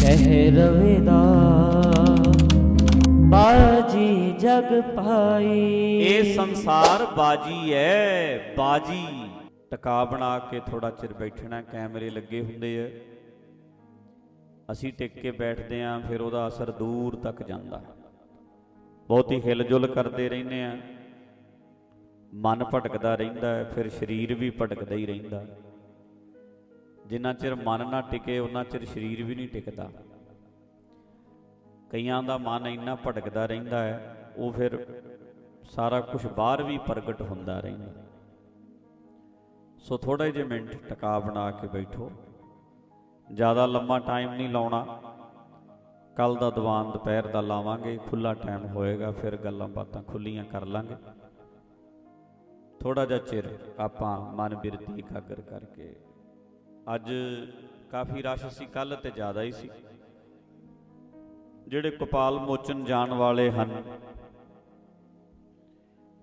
ਕਹਿ ਰਵੇਦਾ, ਬਾਜੀ ਜਗ ਪਾਈ ਇਹ ਸੰਸਾਰ ਬਾਜੀ ਹੈ, ਬਾਜੀ। ਟਿਕਾ ਬਣਾ ਕੇ ਥੋੜਾ ਚਿਰ ਬੈਠਣਾ, ਕੈਮਰੇ ਲੱਗੇ ਹੁੰਦੇ ਆ। ਅਸੀਂ ਟਿਕ ਕੇ ਬੈਠਦੇ ਆਂ ਫਿਰ ਉਹਦਾ ਅਸਰ ਦੂਰ ਤੱਕ ਜਾਂਦਾ। ਬਹੁਤੀ ਹਿਲਜੁਲ ਕਰਦੇ ਰਹਿੰਦੇ ਆ ਮਨ ਭਟਕਦਾ ਰਹਿੰਦਾ ਹੈ ਫਿਰ ਸਰੀਰ ਵੀ ਭਟਕਦਾ ਹੀ ਰਹਿੰਦਾ। ਜਿੰਨਾ ਚਿਰ ਮਨ ਨਾ ਟਿਕੇ, ਉਹਨਾਂ ਚਿਰ ਸਰੀਰ ਵੀ ਨਹੀਂ ਟਿਕਦਾ। ਕਈਆਂ ਦਾ ਮਨ ਇੰਨਾ ਭਟਕਦਾ ਰਹਿੰਦਾ ਹੈ, ਉਹ ਫਿਰ ਸਾਰਾ ਕੁਝ ਬਾਹਰ ਵੀ ਪ੍ਰਗਟ ਹੁੰਦਾ ਰਹਿੰਦਾ ਸੋ ਥੋੜਾ ਜਿਹੇ ਮਿੰਟ ਟਿਕਾ ਬਣਾ ਕੇ ਬੈਠੋ। ਜ਼ਿਆਦਾ ਲੰਮਾ ਟਾਈਮ ਨਹੀਂ ਲਾਉਣਾ। ਕੱਲ ਦਾ ਦੀਵਾਨ ਦੁਪਹਿਰ ਦਾ ਲਾਵਾਂਗੇ ਖੁੱਲਾ ਟਾਈਮ ਹੋਏਗਾ, ਫਿਰ ਗੱਲਾਂ ਬਾਤਾਂ ਖੁੱਲੀਆਂ ਕਰ ਲਾਂਗੇ। ਥੋੜਾ ਜਿਹਾ ਚਿਰ ਆਪਾਂ ਮਨ ਬਿਰਤੀ ਇਕਾਗਰ ਕਰਕੇ ਅੱਜ ਕਾਫੀ ਰਸ਼ ਸੀ ਕੱਲ ਤੇ ਜ਼ਿਆਦਾ ਹੀ ਸੀ। ਜਿਹੜੇ ਕਪਾਲ ਮੋਚਨ ਜਾਣ ਵਾਲੇ ਹਨ,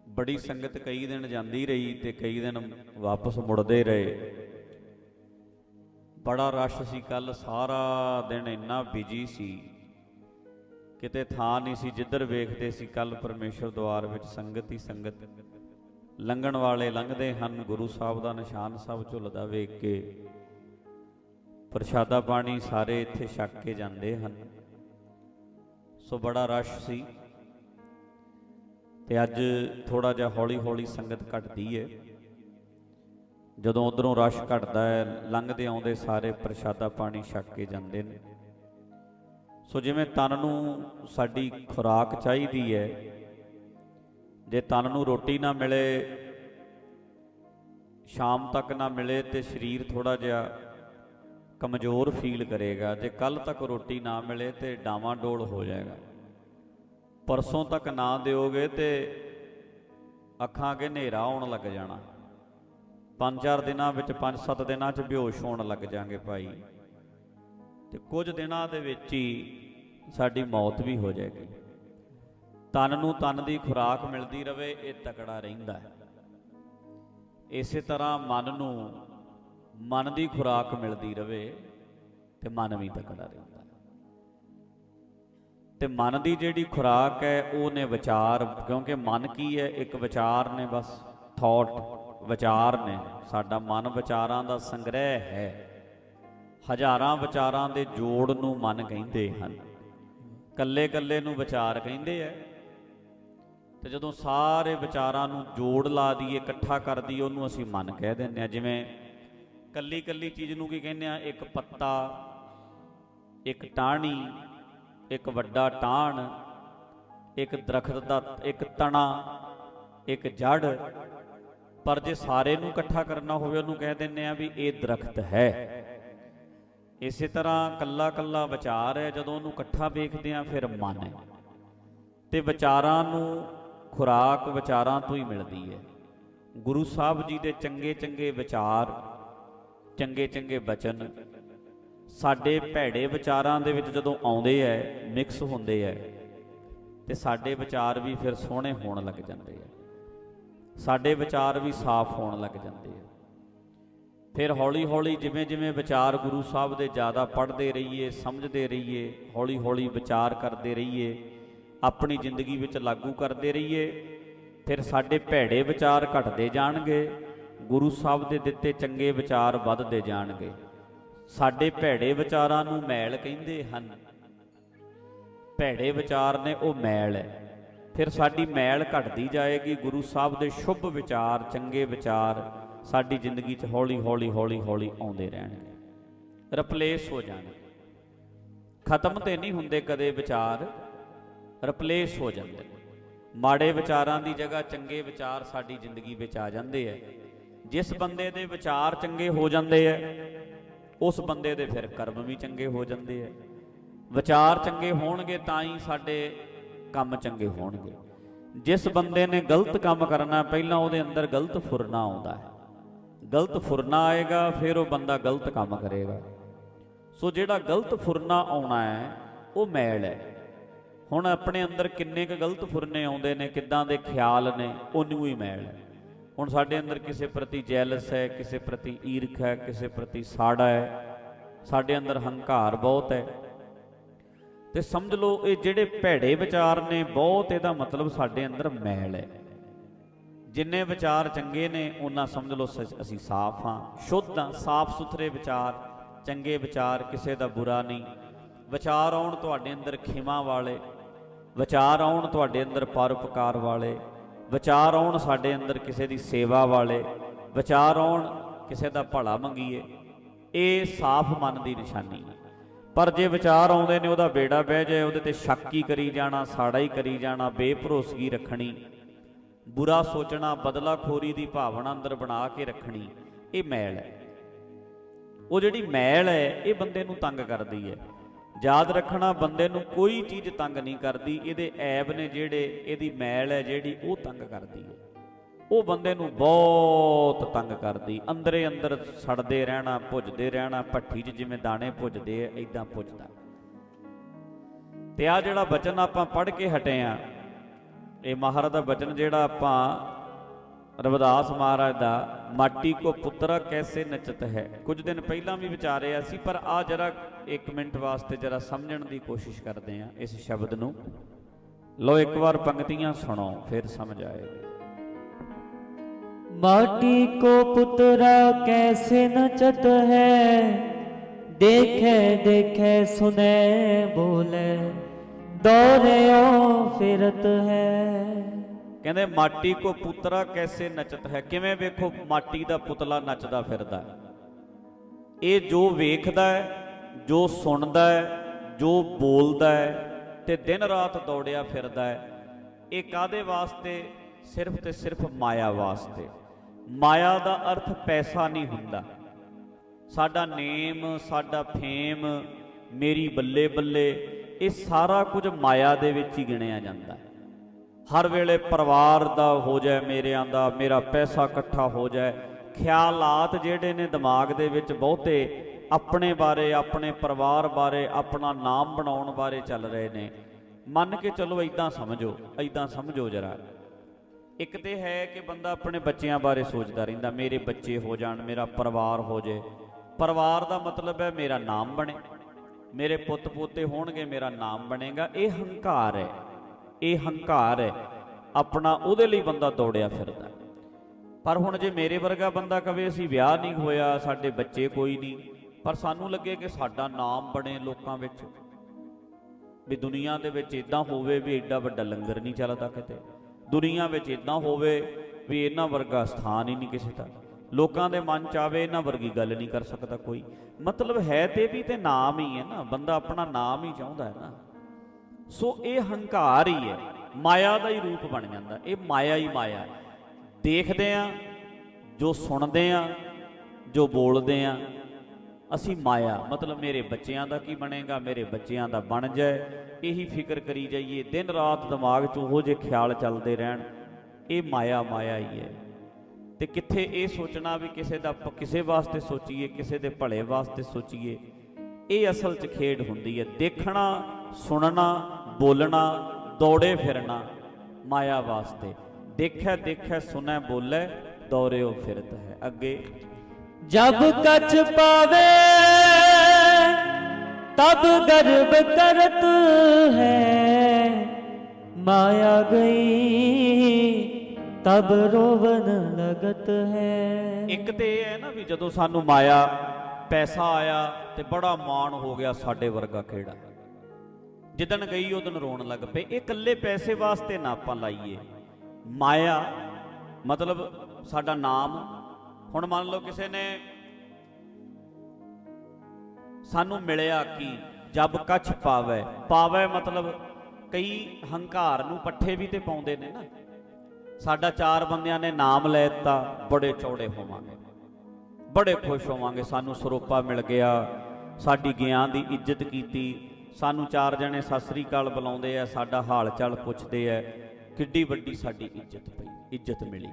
ਬੜੀ ਸੰਗਤ ਕਈ ਦਿਨ ਜਾਂਦੀ ਰਹੀ ਤੇ ਕਈ ਦਿਨ ਵਾਪਸ ਮੁੜਦੇ ਰਹੇ। ਬੜਾ ਰਸ਼ ਸੀ ਕੱਲ ਸਾਰਾ ਦਿਨ ਇੰਨਾ ਬਿਜ਼ੀ ਸੀ, ਕਿਤੇ ਥਾਂ ਨਹੀਂ ਸੀ, ਜਿੱਧਰ ਵੇਖਦੇ ਸੀ ਕੱਲ ਪਰਮੇਸ਼ਰ ਦਵਾਰ ਵਿੱਚ ਸੰਗਤ ਹੀ ਸੰਗਤ। ਲੰਘਣ ਵਾਲੇ ਲੰਘਦੇ ਹਨ, ਗੁਰੂ ਸਾਹਿਬ ਦਾ ਨਿਸ਼ਾਨ ਸਭ ਝੁੱਲਦਾ ਵੇਖ ਕੇ। ਪ੍ਰਸ਼ਾਦਾ ਪਾਣੀ ਸਾਰੇ ਇੱਥੇ ਛੱਕ ਕੇ ਜਾਂਦੇ ਹਨ। ਸੋ ਬੜਾ ਰਸ਼ ਸੀ। ਤੇ ਅੱਜ ਥੋੜਾ ਜਿਹਾ ਹੌਲੀ ਹੌਲੀ ਸੰਗਤ ਘਟਦੀ ਹੈ ਜਦੋਂ ਉਧਰੋਂ ਰਸ਼ ਘਟਦਾ ਹੈ, ਲੰਘਦੇ ਆਉਂਦੇ ਸਾਰੇ ਪ੍ਰਸ਼ਾਦਾ ਪਾਣੀ ਛੱਕ ਕੇ ਜਾਂਦੇ ਨੇ। ਸੋ ਜਿਵੇਂ ਤਨ ਨੂੰ ਸਾਡੀ ਖੁਰਾਕ ਚਾਹੀਦੀ ਹੈ, ਜੇ ਤਨ ਨੂੰ ਰੋਟੀ ਨਾ ਮਿਲੇ, ਸ਼ਾਮ ਤੱਕ ਨਾ ਮਿਲੇ ਤੇ ਸਰੀਰ ਥੋੜਾ ਜਿਹਾ ਕਮਜ਼ੋਰ ਫੀਲ ਕਰੇਗਾ। ਜੇ ਕੱਲ ਤੱਕ ਰੋਟੀ ਨਾ ਮਿਲੇ ਤੇ ਡਾਵਾਂ ਡੋਲ ਹੋ ਜਾਏਗਾ। ਪਰਸੋਂ ਤੱਕ ਨਾ ਦਿਓਗੇ ਤੇ ਅੱਖਾਂ ਅੱਗੇ ਹਨੇਰਾ ਆਉਣ ਲੱਗ ਜਾਣਾ। ਪੰਜ ਚਾਰ ਦਿਨਾਂ ਵਿੱਚ, ਪੰਜ ਸੱਤ ਦਿਨਾਂ 'ਚ ਬੇਹੋਸ਼ ਹੋਣ ਲੱਗ ਜਾਾਂਗੇ ਭਾਈ। ਤੇ ਕੁਝ ਦਿਨਾਂ ਦੇ ਵਿੱਚ ਹੀ ਸਾਡੀ ਮੌਤ ਵੀ ਹੋ ਜਾਏਗੀ। ਤਨ ਨੂੰ ਤਨ ਦੀ ਖੁਰਾਕ ਮਿਲਦੀ ਰਵੇ, ਇਹ ਤਕੜਾ ਰਹਿੰਦਾ ਹੈ। ਇਸੇ ਤਰ੍ਹਾਂ ਮਨ ਨੂੰ ਮਨ ਦੀ ਖੁਰਾਕ ਮਿਲਦੀ ਰਵੇ ਤੇ ਮਨ ਵੀ ਤਕੜਾ ਰਹਿੰਦਾ ਹੈ। ਤੇ ਮਨ ਦੀ ਜਿਹੜੀ ਖੁਰਾਕ ਹੈ ਉਹ ਨੇ ਵਿਚਾਰ, ਕਿਉਂਕਿ ਮਨ ਕੀ ਹੈ? ਇੱਕ ਵਿਚਾਰ ਨੇ ਬਸ ਥਾਟ ਵਿਚਾਰ ਨੇ। ਸਾਡਾ ਮਨ ਵਿਚਾਰਾਂ ਦਾ ਸੰਗ੍ਰਹਿ ਹੈ। ਹਜ਼ਾਰਾਂ ਵਿਚਾਰਾਂ ਦੇ ਜੋੜ ਨੂੰ ਮਨ ਕਹਿੰਦੇ ਹਨ। ਕੱਲੇ ਕੱਲੇ ਨੂੰ ਵਿਚਾਰ ਕਹਿੰਦੇ ਆ ਤੇ ਜਦੋਂ ਸਾਰੇ ਵਿਚਾਰਾਂ ਨੂੰ ਜੋੜ ਲਾ ਦਈਏ, ਇਕੱਠਾ ਕਰ ਦਈਏ, ਉਹਨੂੰ ਅਸੀਂ ਮਨ ਕਹਿ ਦਿੰਦੇ ਆ ਜਿਵੇਂ ਕੱਲੀ ਕੱਲੀ ਚੀਜ਼ ਨੂੰ ਕੀ ਕਹਿੰਦੇ ਆ? ਇੱਕ ਪੱਤਾ, ਇੱਕ ਟਾਹਣੀ, ਇੱਕ ਵੱਡਾ ਟਾਹਣ, ਇੱਕ ਦਰਖਤ ਦਾ ਇੱਕ ਤਣਾ, ਇੱਕ ਜੜ। ਪਰ ਜੇ ਸਾਰੇ ਨੂੰ ਇਕੱਠਾ ਕਰਨਾ ਹੋਵੇ, ਉਹਨੂੰ ਕਹਿ ਦਿੰਦੇ ਆ ਵੀ ਇਹ ਦਰਖਤ ਹੈ। ਇਸੇ ਤਰ੍ਹਾਂ ਕੱਲਾ ਕੱਲਾ ਵਿਚਾਰ ਹੈ, ਜਦੋਂ ਉਹਨੂੰ ਇਕੱਠਾ ਵੇਖਦੇ ਆ, ਫਿਰ ਮਨ ਹੈ। ਤੇ ਵਿਚਾਰਾਂ ਨੂੰ ਖੁਰਾਕ ਵਿਚਾਰਾਂ ਤੋਂ ਹੀ ਮਿਲਦੀ ਹੈ। ਗੁਰੂ ਸਾਹਿਬ ਜੀ ਦੇ ਚੰਗੇ ਚੰਗੇ ਵਿਚਾਰ ਚੰਗੇ ਚੰਗੇ ਬਚਨ। ਸਾਡੇ ਭੈੜੇ ਵਿਚਾਰਾਂ ਦੇ ਵਿੱਚ ਜਦੋਂ ਆਉਂਦੇ ਐ ਮਿਕਸ ਹੁੰਦੇ ਐ, ਤੇ ਸਾਡੇ ਵਿਚਾਰ ਵੀ ਫਿਰ ਸੋਹਣੇ ਹੋਣ ਲੱਗ ਜਾਂਦੇ ਐ। ਸਾਡੇ ਵਿਚਾਰ ਵੀ ਸਾਫ਼ ਹੋਣ ਲੱਗ ਜਾਂਦੇ ਐ। ਫਿਰ ਹੌਲੀ ਹੌਲੀ ਜਿਵੇਂ ਜਿਵੇਂ ਵਿਚਾਰ ਗੁਰੂ ਸਾਹਿਬ ਦੇ ਜ਼ਿਆਦਾ ਪੜ੍ਹਦੇ ਰਹੀਏ, ਸਮਝਦੇ ਰਹੀਏ ਹੌਲੀ ਹੌਲੀ ਵਿਚਾਰ ਕਰਦੇ ਰਹੀਏ, ਆਪਣੀ ਜ਼ਿੰਦਗੀ ਵਿੱਚ ਲਾਗੂ ਕਰਦੇ ਰਹੀਏ, ਫਿਰ ਸਾਡੇ ਭੈੜੇ ਵਿਚਾਰ ਘਟਦੇ ਜਾਣਗੇ। ਗੁਰੂ ਸਾਹਿਬ ਦੇ ਦਿੱਤੇ ਚੰਗੇ ਵਿਚਾਰ ਵੱਧਦੇ ਜਾਣਗੇ। ਸਾਡੇ ਭੈੜੇ ਵਿਚਾਰਾਂ ਨੂੰ ਮੈਲ ਕਹਿੰਦੇ ਹਨ। ਭੈੜੇ ਵਿਚਾਰ ਨੇ ਉਹ ਮੈਲ ਹੈ। ਫਿਰ ਸਾਡੀ ਮੈਲ ਘਟਦੀ ਜਾਏਗੀ। ਗੁਰੂ ਸਾਹਿਬ ਦੇ ਸ਼ੁਭ ਵਿਚਾਰ, ਚੰਗੇ ਵਿਚਾਰ ਸਾਡੀ ਜ਼ਿੰਦਗੀ 'ਚ ਹੌਲੀ ਹੌਲੀ ਹੌਲੀ ਹੌਲੀ ਆਉਂਦੇ ਰਹਿਣਗੇ। ਰਿਪਲੇਸ ਹੋ ਜਾਣਗੇ। ਖਤਮ ਤੇ ਨਹੀਂ ਹੁੰਦੇ ਕਦੇ ਵਿਚਾਰ, ਰਿਪਲੇਸ ਹੋ ਜਾਂਦੇ ਮਾੜੇ ਵਿਚਾਰਾਂ ਦੀ ਜਗ੍ਹਾ ਚੰਗੇ ਵਿਚਾਰ ਸਾਡੀ ਜ਼ਿੰਦਗੀ ਵਿੱਚ ਆ ਜਾਂਦੇ ਐ ਜਿਸ ਬੰਦੇ ਦੇ ਵਿਚਾਰ ਚੰਗੇ ਹੋ ਜਾਂਦੇ ਐ ਉਸ ਬੰਦੇ ਦੇ ਫਿਰ ਕਰਮ ਵੀ ਚੰਗੇ ਹੋ ਜਾਂਦੇ ਐ ਵਿਚਾਰ ਚੰਗੇ ਹੋਣਗੇ ਤਾਂ ਹੀ ਸਾਡੇ ਕੰਮ ਚੰਗੇ ਹੋਣਗੇ। ਜਿਸ ਬੰਦੇ ਨੇ ਗਲਤ ਕੰਮ ਕਰਨਾ, ਪਹਿਲਾਂ ਉਹਦੇ ਅੰਦਰ ਗਲਤ ਫੁਰਨਾ ਆਉਂਦਾ ਹੈ। ਗਲਤ ਫੁਰਨਾ ਆਏਗਾ, ਫਿਰ ਉਹ ਬੰਦਾ ਗਲਤ ਕੰਮ ਕਰੇਗਾ। ਸੋ ਜਿਹੜਾ ਗਲਤ ਫੁਰਨਾ ਆਉਣਾ ਹੈ, ਉਹ ਮੈਲ ਹੈ। ਹੁਣ ਆਪਣੇ ਅੰਦਰ ਕਿੰਨੇ ਕੁ ਗਲਤ ਫੁਰਨੇ ਆਉਂਦੇ ਨੇ, ਕਿੱਦਾਂ ਦੇ ਖਿਆਲ ਨੇ, ਉਹਨੂੰ ਹੀ ਮੈਲ ਹੈ। ਹੁਣ ਸਾਡੇ ਅੰਦਰ ਕਿਸੇ ਪ੍ਰਤੀ ਜੈਲਸ ਹੈ, ਕਿਸੇ ਪ੍ਰਤੀ ਈਰਖ ਹੈ, ਕਿਸੇ ਪ੍ਰਤੀ ਸਾੜਾ ਹੈ, ਸਾਡੇ ਅੰਦਰ ਹੰਕਾਰ ਬਹੁਤ ਹੈ। ਤੇ ਸਮਝ ਲਓ, ਇਹ ਜਿਹੜੇ ਭੈੜੇ ਵਿਚਾਰ ਨੇ, ਬਹੁਤ ਇਹਦਾ ਮਤਲਬ ਸਾਡੇ ਅੰਦਰ ਮੈਲ ਹੈ। ਜਿੰਨੇ ਵਿਚਾਰ ਚੰਗੇ ਨੇ ਉਹਨਾਂ ਸਮਝ ਲਓ ਸ- ਅਸੀਂ ਸਾਫ਼ ਹਾਂ। ਸ਼ੁੱਧ ਹਾਂ ਸਾਫ਼ ਸੁਥਰੇ ਵਿਚਾਰ, ਚੰਗੇ ਵਿਚਾਰ, ਕਿਸੇ ਦਾ ਬੁਰਾ ਨਹੀਂ। ਵਿਚਾਰ ਆਉਣ ਤੁਹਾਡੇ ਅੰਦਰ ਖਿਮਾ ਵਾਲੇ, ਵਿਚਾਰ ਆਉਣ ਤੁਹਾਡੇ ਅੰਦਰ ਪਰਉਪਕਾਰ ਵਾਲੇ ਵਿਚਾਰ ਆਉਣ ਸਾਡੇ ਅੰਦਰ ਕਿਸੇ ਦੀ ਸੇਵਾ ਵਾਲੇ, ਵਿਚਾਰ ਆਉਣ ਕਿਸੇ ਦਾ ਭਲਾ ਮੰਗੀਏ, ਇਹ ਸਾਫ਼ ਮਨ ਦੀ ਨਿਸ਼ਾਨੀ ਹੈ। ਪਰ ਜੇ ਵਿਚਾਰ ਆਉਂਦੇ ਨੇ, ਉਹਦਾ ਬੇੜਾ ਬਹਿ ਜਾਏ, ਉਹਦੇ ਤੇ ਸ਼ੱਕ ਹੀ ਕਰੀ ਜਾਣਾ, ਸਾੜਾ ਹੀ ਕਰੀ ਜਾਣਾ, ਬੇਭਰੋਸਗੀ ਰੱਖਣੀ, ਬੁਰਾ ਸੋਚਣਾ, ਬਦਲਾਖੋਰੀ ਦੀ ਭਾਵਨਾ ਅੰਦਰ ਬਣਾ ਕੇ ਰੱਖਣੀ, ਇਹ ਮੈਲ ਹੈ। ਉਹ ਜਿਹੜੀ ਮੈਲ ਹੈ, ਇਹ ਬੰਦੇ ਨੂੰ ਤੰਗ ਕਰਦੀ ਹੈ। ਯਾਦ ਰੱਖਣਾ ਬੰਦੇ ਨੂੰ ਕੋਈ ਚੀਜ਼ ਤੰਗ ਨਹੀਂ ਕਰਦੀ, ਇਹਦੇ ਐਬ ਨੇ ਜਿਹੜੇ, ਇਹਦੀ ਮੈਲ ਹੈ ਜਿਹੜੀ ਉਹ ਤੰਗ ਕਰਦੀ ਹੈ। ਉਹ ਬੰਦੇ ਨੂੰ ਬਹੁਤ ਤੰਗ ਕਰਦੀ, ਅੰਦਰੇ ਅੰਦਰ ਸੜਦੇ ਰਹਿਣਾ, ਭੁੱਜਦੇ ਰਹਿਣਾ, ਭੱਠੀ 'ਚ ਜਿਵੇਂ ਦਾਣੇ ਭੁੱਜਦੇ ਐ ਇਦਾਂ ਭੁੱਜਦਾ। ਤੇ ਆ ਜਿਹੜਾ ਬਚਨ ਆਪਾਂ ਪੜ੍ਹ ਕੇ ਹਟੇ ਆ, ਇਹ ਮਹਾਰਾਜ ਦਾ ਬਚਨ ਜਿਹੜਾ ਆਪਾਂ, ਰਵਿਦਾਸ ਮਹਾਰਾਜ ਦਾ, ਮਾਟੀ ਕੋ ਪੁੱਤਰਾ ਕੈਸੇ ਨਚਤ ਹੈ। ਕੁਝ ਦਿਨ ਪਹਿਲਾਂ ਵੀ ਵਿਚਾਰਿਆ ਸੀ, ਪਰ ਆ ਜਰਾ 1 ਮਿੰਟ ਵਾਸਤੇ ਜਰਾ ਸਮਝਣ ਦੀ ਕੋਸ਼ਿਸ਼ ਕਰਦੇ ਆ ਇਸ ਸ਼ਬਦ ਨੂੰ ਲੋ ਇੱਕ ਵਾਰ ਪੰਕਤੀਆਂ ਸੁਣੋ ਫਿਰ ਸਮਝ ਆਏਗੀ माटी को पुतरा कैसे नचत है देखे देखे सुने बोले दौड़ो फिरत है ਕਹਿੰਦੇ ਮਾਟੀ ਕੋ ਪੁੱਤਰਾ ਕੈਸੇ ਨਚਤ ਹੈ ਕਿਵੇਂ ਵੇਖੋ ਮਾਟੀ ਦਾ ਪੁਤਲਾ ਨੱਚਦਾ ਫਿਰਦਾ ਹੈ। ਇਹ ਜੋ ਵੇਖਦਾ ਹੈ ਜੋ ਸੁਣਦਾ ਹੈ, ਜੋ ਬੋਲਦਾ ਹੈ ਤੇ ਦਿਨ ਰਾਤ ਦੌੜਿਆ ਫਿਰਦਾ ਹੈ, ਇਹ ਕਾਦੇ ਵਾਸਤੇ? ਸਿਰਫ ਤੇ ਸਿਰਫ ਮਾਇਆ ਵਾਸਤੇ। ਮਾਇਆ ਦਾ ਅਰਥ ਪੈਸਾ ਨਹੀਂ ਹੁੰਦਾ। ਸਾਡਾ ਨੇਮ, ਸਾਡਾ ਫੇਮ, ਮੇਰੀ ਬੱਲੇ ਬੱਲੇ, ਇਹ ਸਾਰਾ ਕੁਝ ਮਾਇਆ ਦੇ ਵਿੱਚ ਹੀ ਗਿਣਿਆ ਜਾਂਦਾ ਹੈ। ਹਰ ਵੇਲੇ ਪਰਿਵਾਰ ਦਾ ਹੋ ਜਾਏ, ਮੇਰਿਆਂ ਦਾ, ਮੇਰਾ ਪੈਸਾ ਇਕੱਠਾ ਹੋ ਜਾਏ, ਖਿਆਲਾਤ ਜਿਹੜੇ ਨੇ ਦਿਮਾਗ ਦੇ ਵਿੱਚ ਬਹੁਤੇ ਆਪਣੇ ਬਾਰੇ, ਆਪਣੇ ਪਰਿਵਾਰ ਬਾਰੇ, ਆਪਣਾ ਨਾਮ ਬਣਾਉਣ ਬਾਰੇ ਚੱਲ ਰਹੇ ਨੇ। ਮੰਨ ਕੇ ਚਲੋ ਇਦਾਂ ਸਮਝੋ ਇਦਾਂ ਸਮਝੋ ਜਰਾ। ਇੱਕ ਤੇ ਹੈ ਕਿ ਬੰਦਾ ਆਪਣੇ ਬੱਚਿਆਂ ਬਾਰੇ ਸੋਚਦਾ ਰਹਿੰਦਾ, ਮੇਰੇ ਬੱਚੇ ਹੋ ਜਾਣ, ਮੇਰਾ ਪਰਿਵਾਰ ਹੋ ਜਾਏ ਪਰਿਵਾਰ ਦਾ ਮਤਲਬ ਹੈ ਮੇਰਾ ਨਾਮ ਬਣੇ। ਮੇਰੇ ਪੁੱਤ ਪੋਤੇ ਹੋਣਗੇ, ਮੇਰਾ ਨਾਮ ਬਣੇਗਾ। ਇਹ ਹੰਕਾਰ ਹੈ। ਇਹ ਹੰਕਾਰ ਹੈ। ਆਪਣਾ ਉਹਦੇ ਲਈ ਬੰਦਾ ਦੌੜਿਆ ਫਿਰਦਾ। ਪਰ ਹੁਣ ਜੇ ਮੇਰੇ ਵਰਗਾ ਬੰਦਾ ਕਵੇ, ਅਸੀਂ ਵਿਆਹ ਨਹੀਂ ਹੋਇਆ, ਸਾਡੇ ਬੱਚੇ ਕੋਈ ਨਹੀਂ। ਪਰ ਸਾਨੂੰ ਲੱਗੇ ਕਿ ਸਾਡਾ ਨਾਮ ਬਣੇ ਲੋਕਾਂ ਵਿੱਚ। ਵੀ ਦੁਨੀਆ ਦੇ ਵਿੱਚ ਇਦਾਂ ਹੋਵੇ ਵੀ ਐਡਾ ਵੱਡਾ ਲੰਗਰ ਨਹੀਂ ਚੱਲਦਾ ਕਿਤੇ। ਦੁਨੀਆ ਵਿੱਚ ਇਦਾਂ ਹੋਵੇ ਵੀ ਇਹਨਾਂ ਵਰਗਾ ਸਥਾਨ ਹੀ ਨਹੀਂ ਕਿਸੇ ਦਾ। ਲੋਕਾਂ ਦੇ ਮਨ ਚ ਆਵੇ ਇਹਨਾਂ ਵਰਗੀ ਗੱਲ ਨਹੀਂ ਕਰ ਸਕਦਾ ਕੋਈ। ਮਤਲਬ ਹੈ ਤੇ ਵੀ ਤੇ ਨਾਮ ਹੀ ਹੈ ਨਾ। ਬੰਦਾ ਆਪਣਾ ਨਾਮ ਹੀ ਚਾਹੁੰਦਾ ਹੈ ਨਾ। ਸੋ ਇਹ ਹੰਕਾਰ ਹੀ ਹੈ। ਮਾਇਆ ਦਾ ਹੀ ਰੂਪ ਬਣ ਜਾਂਦਾ। ਇਹ ਮਾਇਆ ਹੀ ਮਾਇਆ ਦੇਖਦੇ ਆ ਜੋ ਸੁਣਦੇ ਆ ਜੋ ਬੋਲਦੇ ਆ ਅਸੀਂ ਮਾਇਆ, ਮਤਲਬ ਮੇਰੇ ਬੱਚਿਆਂ ਦਾ ਕੀ ਬਣੇਗਾ, ਮੇਰੇ ਬੱਚਿਆਂ ਦਾ ਬਣ ਜਾਏ। ਇਹੀ ਫਿਕਰ ਕਰੀ ਜਾਈਏ। ਦਿਨ ਰਾਤ ਦਿਮਾਗ 'ਚ ਉਹੋ ਜਿਹੇ ਖਿਆਲ ਚੱਲਦੇ ਰਹਿਣ। ਇਹ ਮਾਇਆ ਮਾਇਆ ਹੀ ਹੈ। ਤੇ ਕਿੱਥੇ ਇਹ ਸੋਚਣਾ ਵੀ ਕਿਸੇ ਦਾ ਕਿਸੇ ਵਾਸਤੇ ਸੋਚੀਏ, ਕਿਸੇ ਦੇ ਭਲੇ ਵਾਸਤੇ ਸੋਚੀਏ। ਇਹ ਅਸਲ 'ਚ ਖੇਡ ਹੁੰਦੀ ਹੈ। ਦੇਖਣਾ, ਸੁਣਨਾ, ਬੋਲਣਾ, ਦੌੜੇ ਫਿਰਨਾ, ਮਾਇਆ ਵਾਸਤੇ। ਦੇਖੈ ਦੇਖੈ, ਸੁਣੈ, ਬੋਲੇ ਦੌੜਿਓ ਫਿਰਤ ਹੈ। ਅੱਗੇ ਜਬ ਕਛ ਪਾਵੇ ਤਬ ਗਰਭ ਕਰਤ ਹੈ। ਮਾਇਆ ਗਈ ਤਬ ਰੋਵਨ ਲਗਤ ਹੈ। ਇੱਕ ਤੇ ਇਹ ਹੈ ਨਾ ਵੀ ਜਦੋਂ ਸਾਨੂੰ ਮਾਇਆ ਪੈਸਾ ਆਇਆ ਤੇ ਬੜਾ ਮਾਣ ਹੋ ਗਿਆ ਸਾਡੇ ਵਰਗਾ ਖੇੜਾ। ਜਿੱਦਣ ਗਈ ਉਹਦਨ ਰੋਣ ਲੱਗ ਪਏ। ਇਹ ਇਕੱਲੇ ਪੈਸੇ ਵਾਸਤੇ ਨਾ ਆਪਾਂ ਲਾਈਏ। ਮਾਇਆ ਮਤਲਬ ਸਾਡਾ ਨਾਮ ਹੁਣ ਮੰਨ ਲਓ ਕਿਸੇ ਨੇ ਸਾਨੂੰ ਮਿਲਿਆ ਕੀ ਜਬ ਕਛ ਪਾਵੇ ਪਾਵੇ ਮਤਲਬ ਕਈ ਹੰਕਾਰ ਨੂੰ ਪੱਠੇ ਵੀ ਤੇ ਪਾਉਂਦੇ ਨੇ ਨਾ। ਸਾਡਾ ਚਾਰ ਬੰਦਿਆਂ ਨੇ ਨਾਮ ਲੈ ਦਿੱਤਾ, ਬੜੇ ਚੌੜੇ ਹੋਵਾਂਗੇ। ਬੜੇ ਖੁਸ਼ ਹੋਵਾਂਗੇ, ਸਾਨੂੰ ਸਰੋਪਾ ਮਿਲ ਗਿਆ, ਸਾਡੀ ਗਿਆਨ ਦੀ ਇੱਜ਼ਤ ਕੀਤੀ। ਸਾਨੂੰ ਚਾਰ ਜਣੇ ਸਤਿ ਸ੍ਰੀ ਅਕਾਲ ਬੁਲਾਉਂਦੇ ਆ, ਸਾਡਾ ਹਾਲ ਚਾਲ ਪੁੱਛਦੇ ਆ, ਕਿੱਡੀ ਵੱਡੀ ਸਾਡੀ ਇੱਜ਼ਤ ਪਈ, ਇੱਜ਼ਤ ਮਿਲੀ।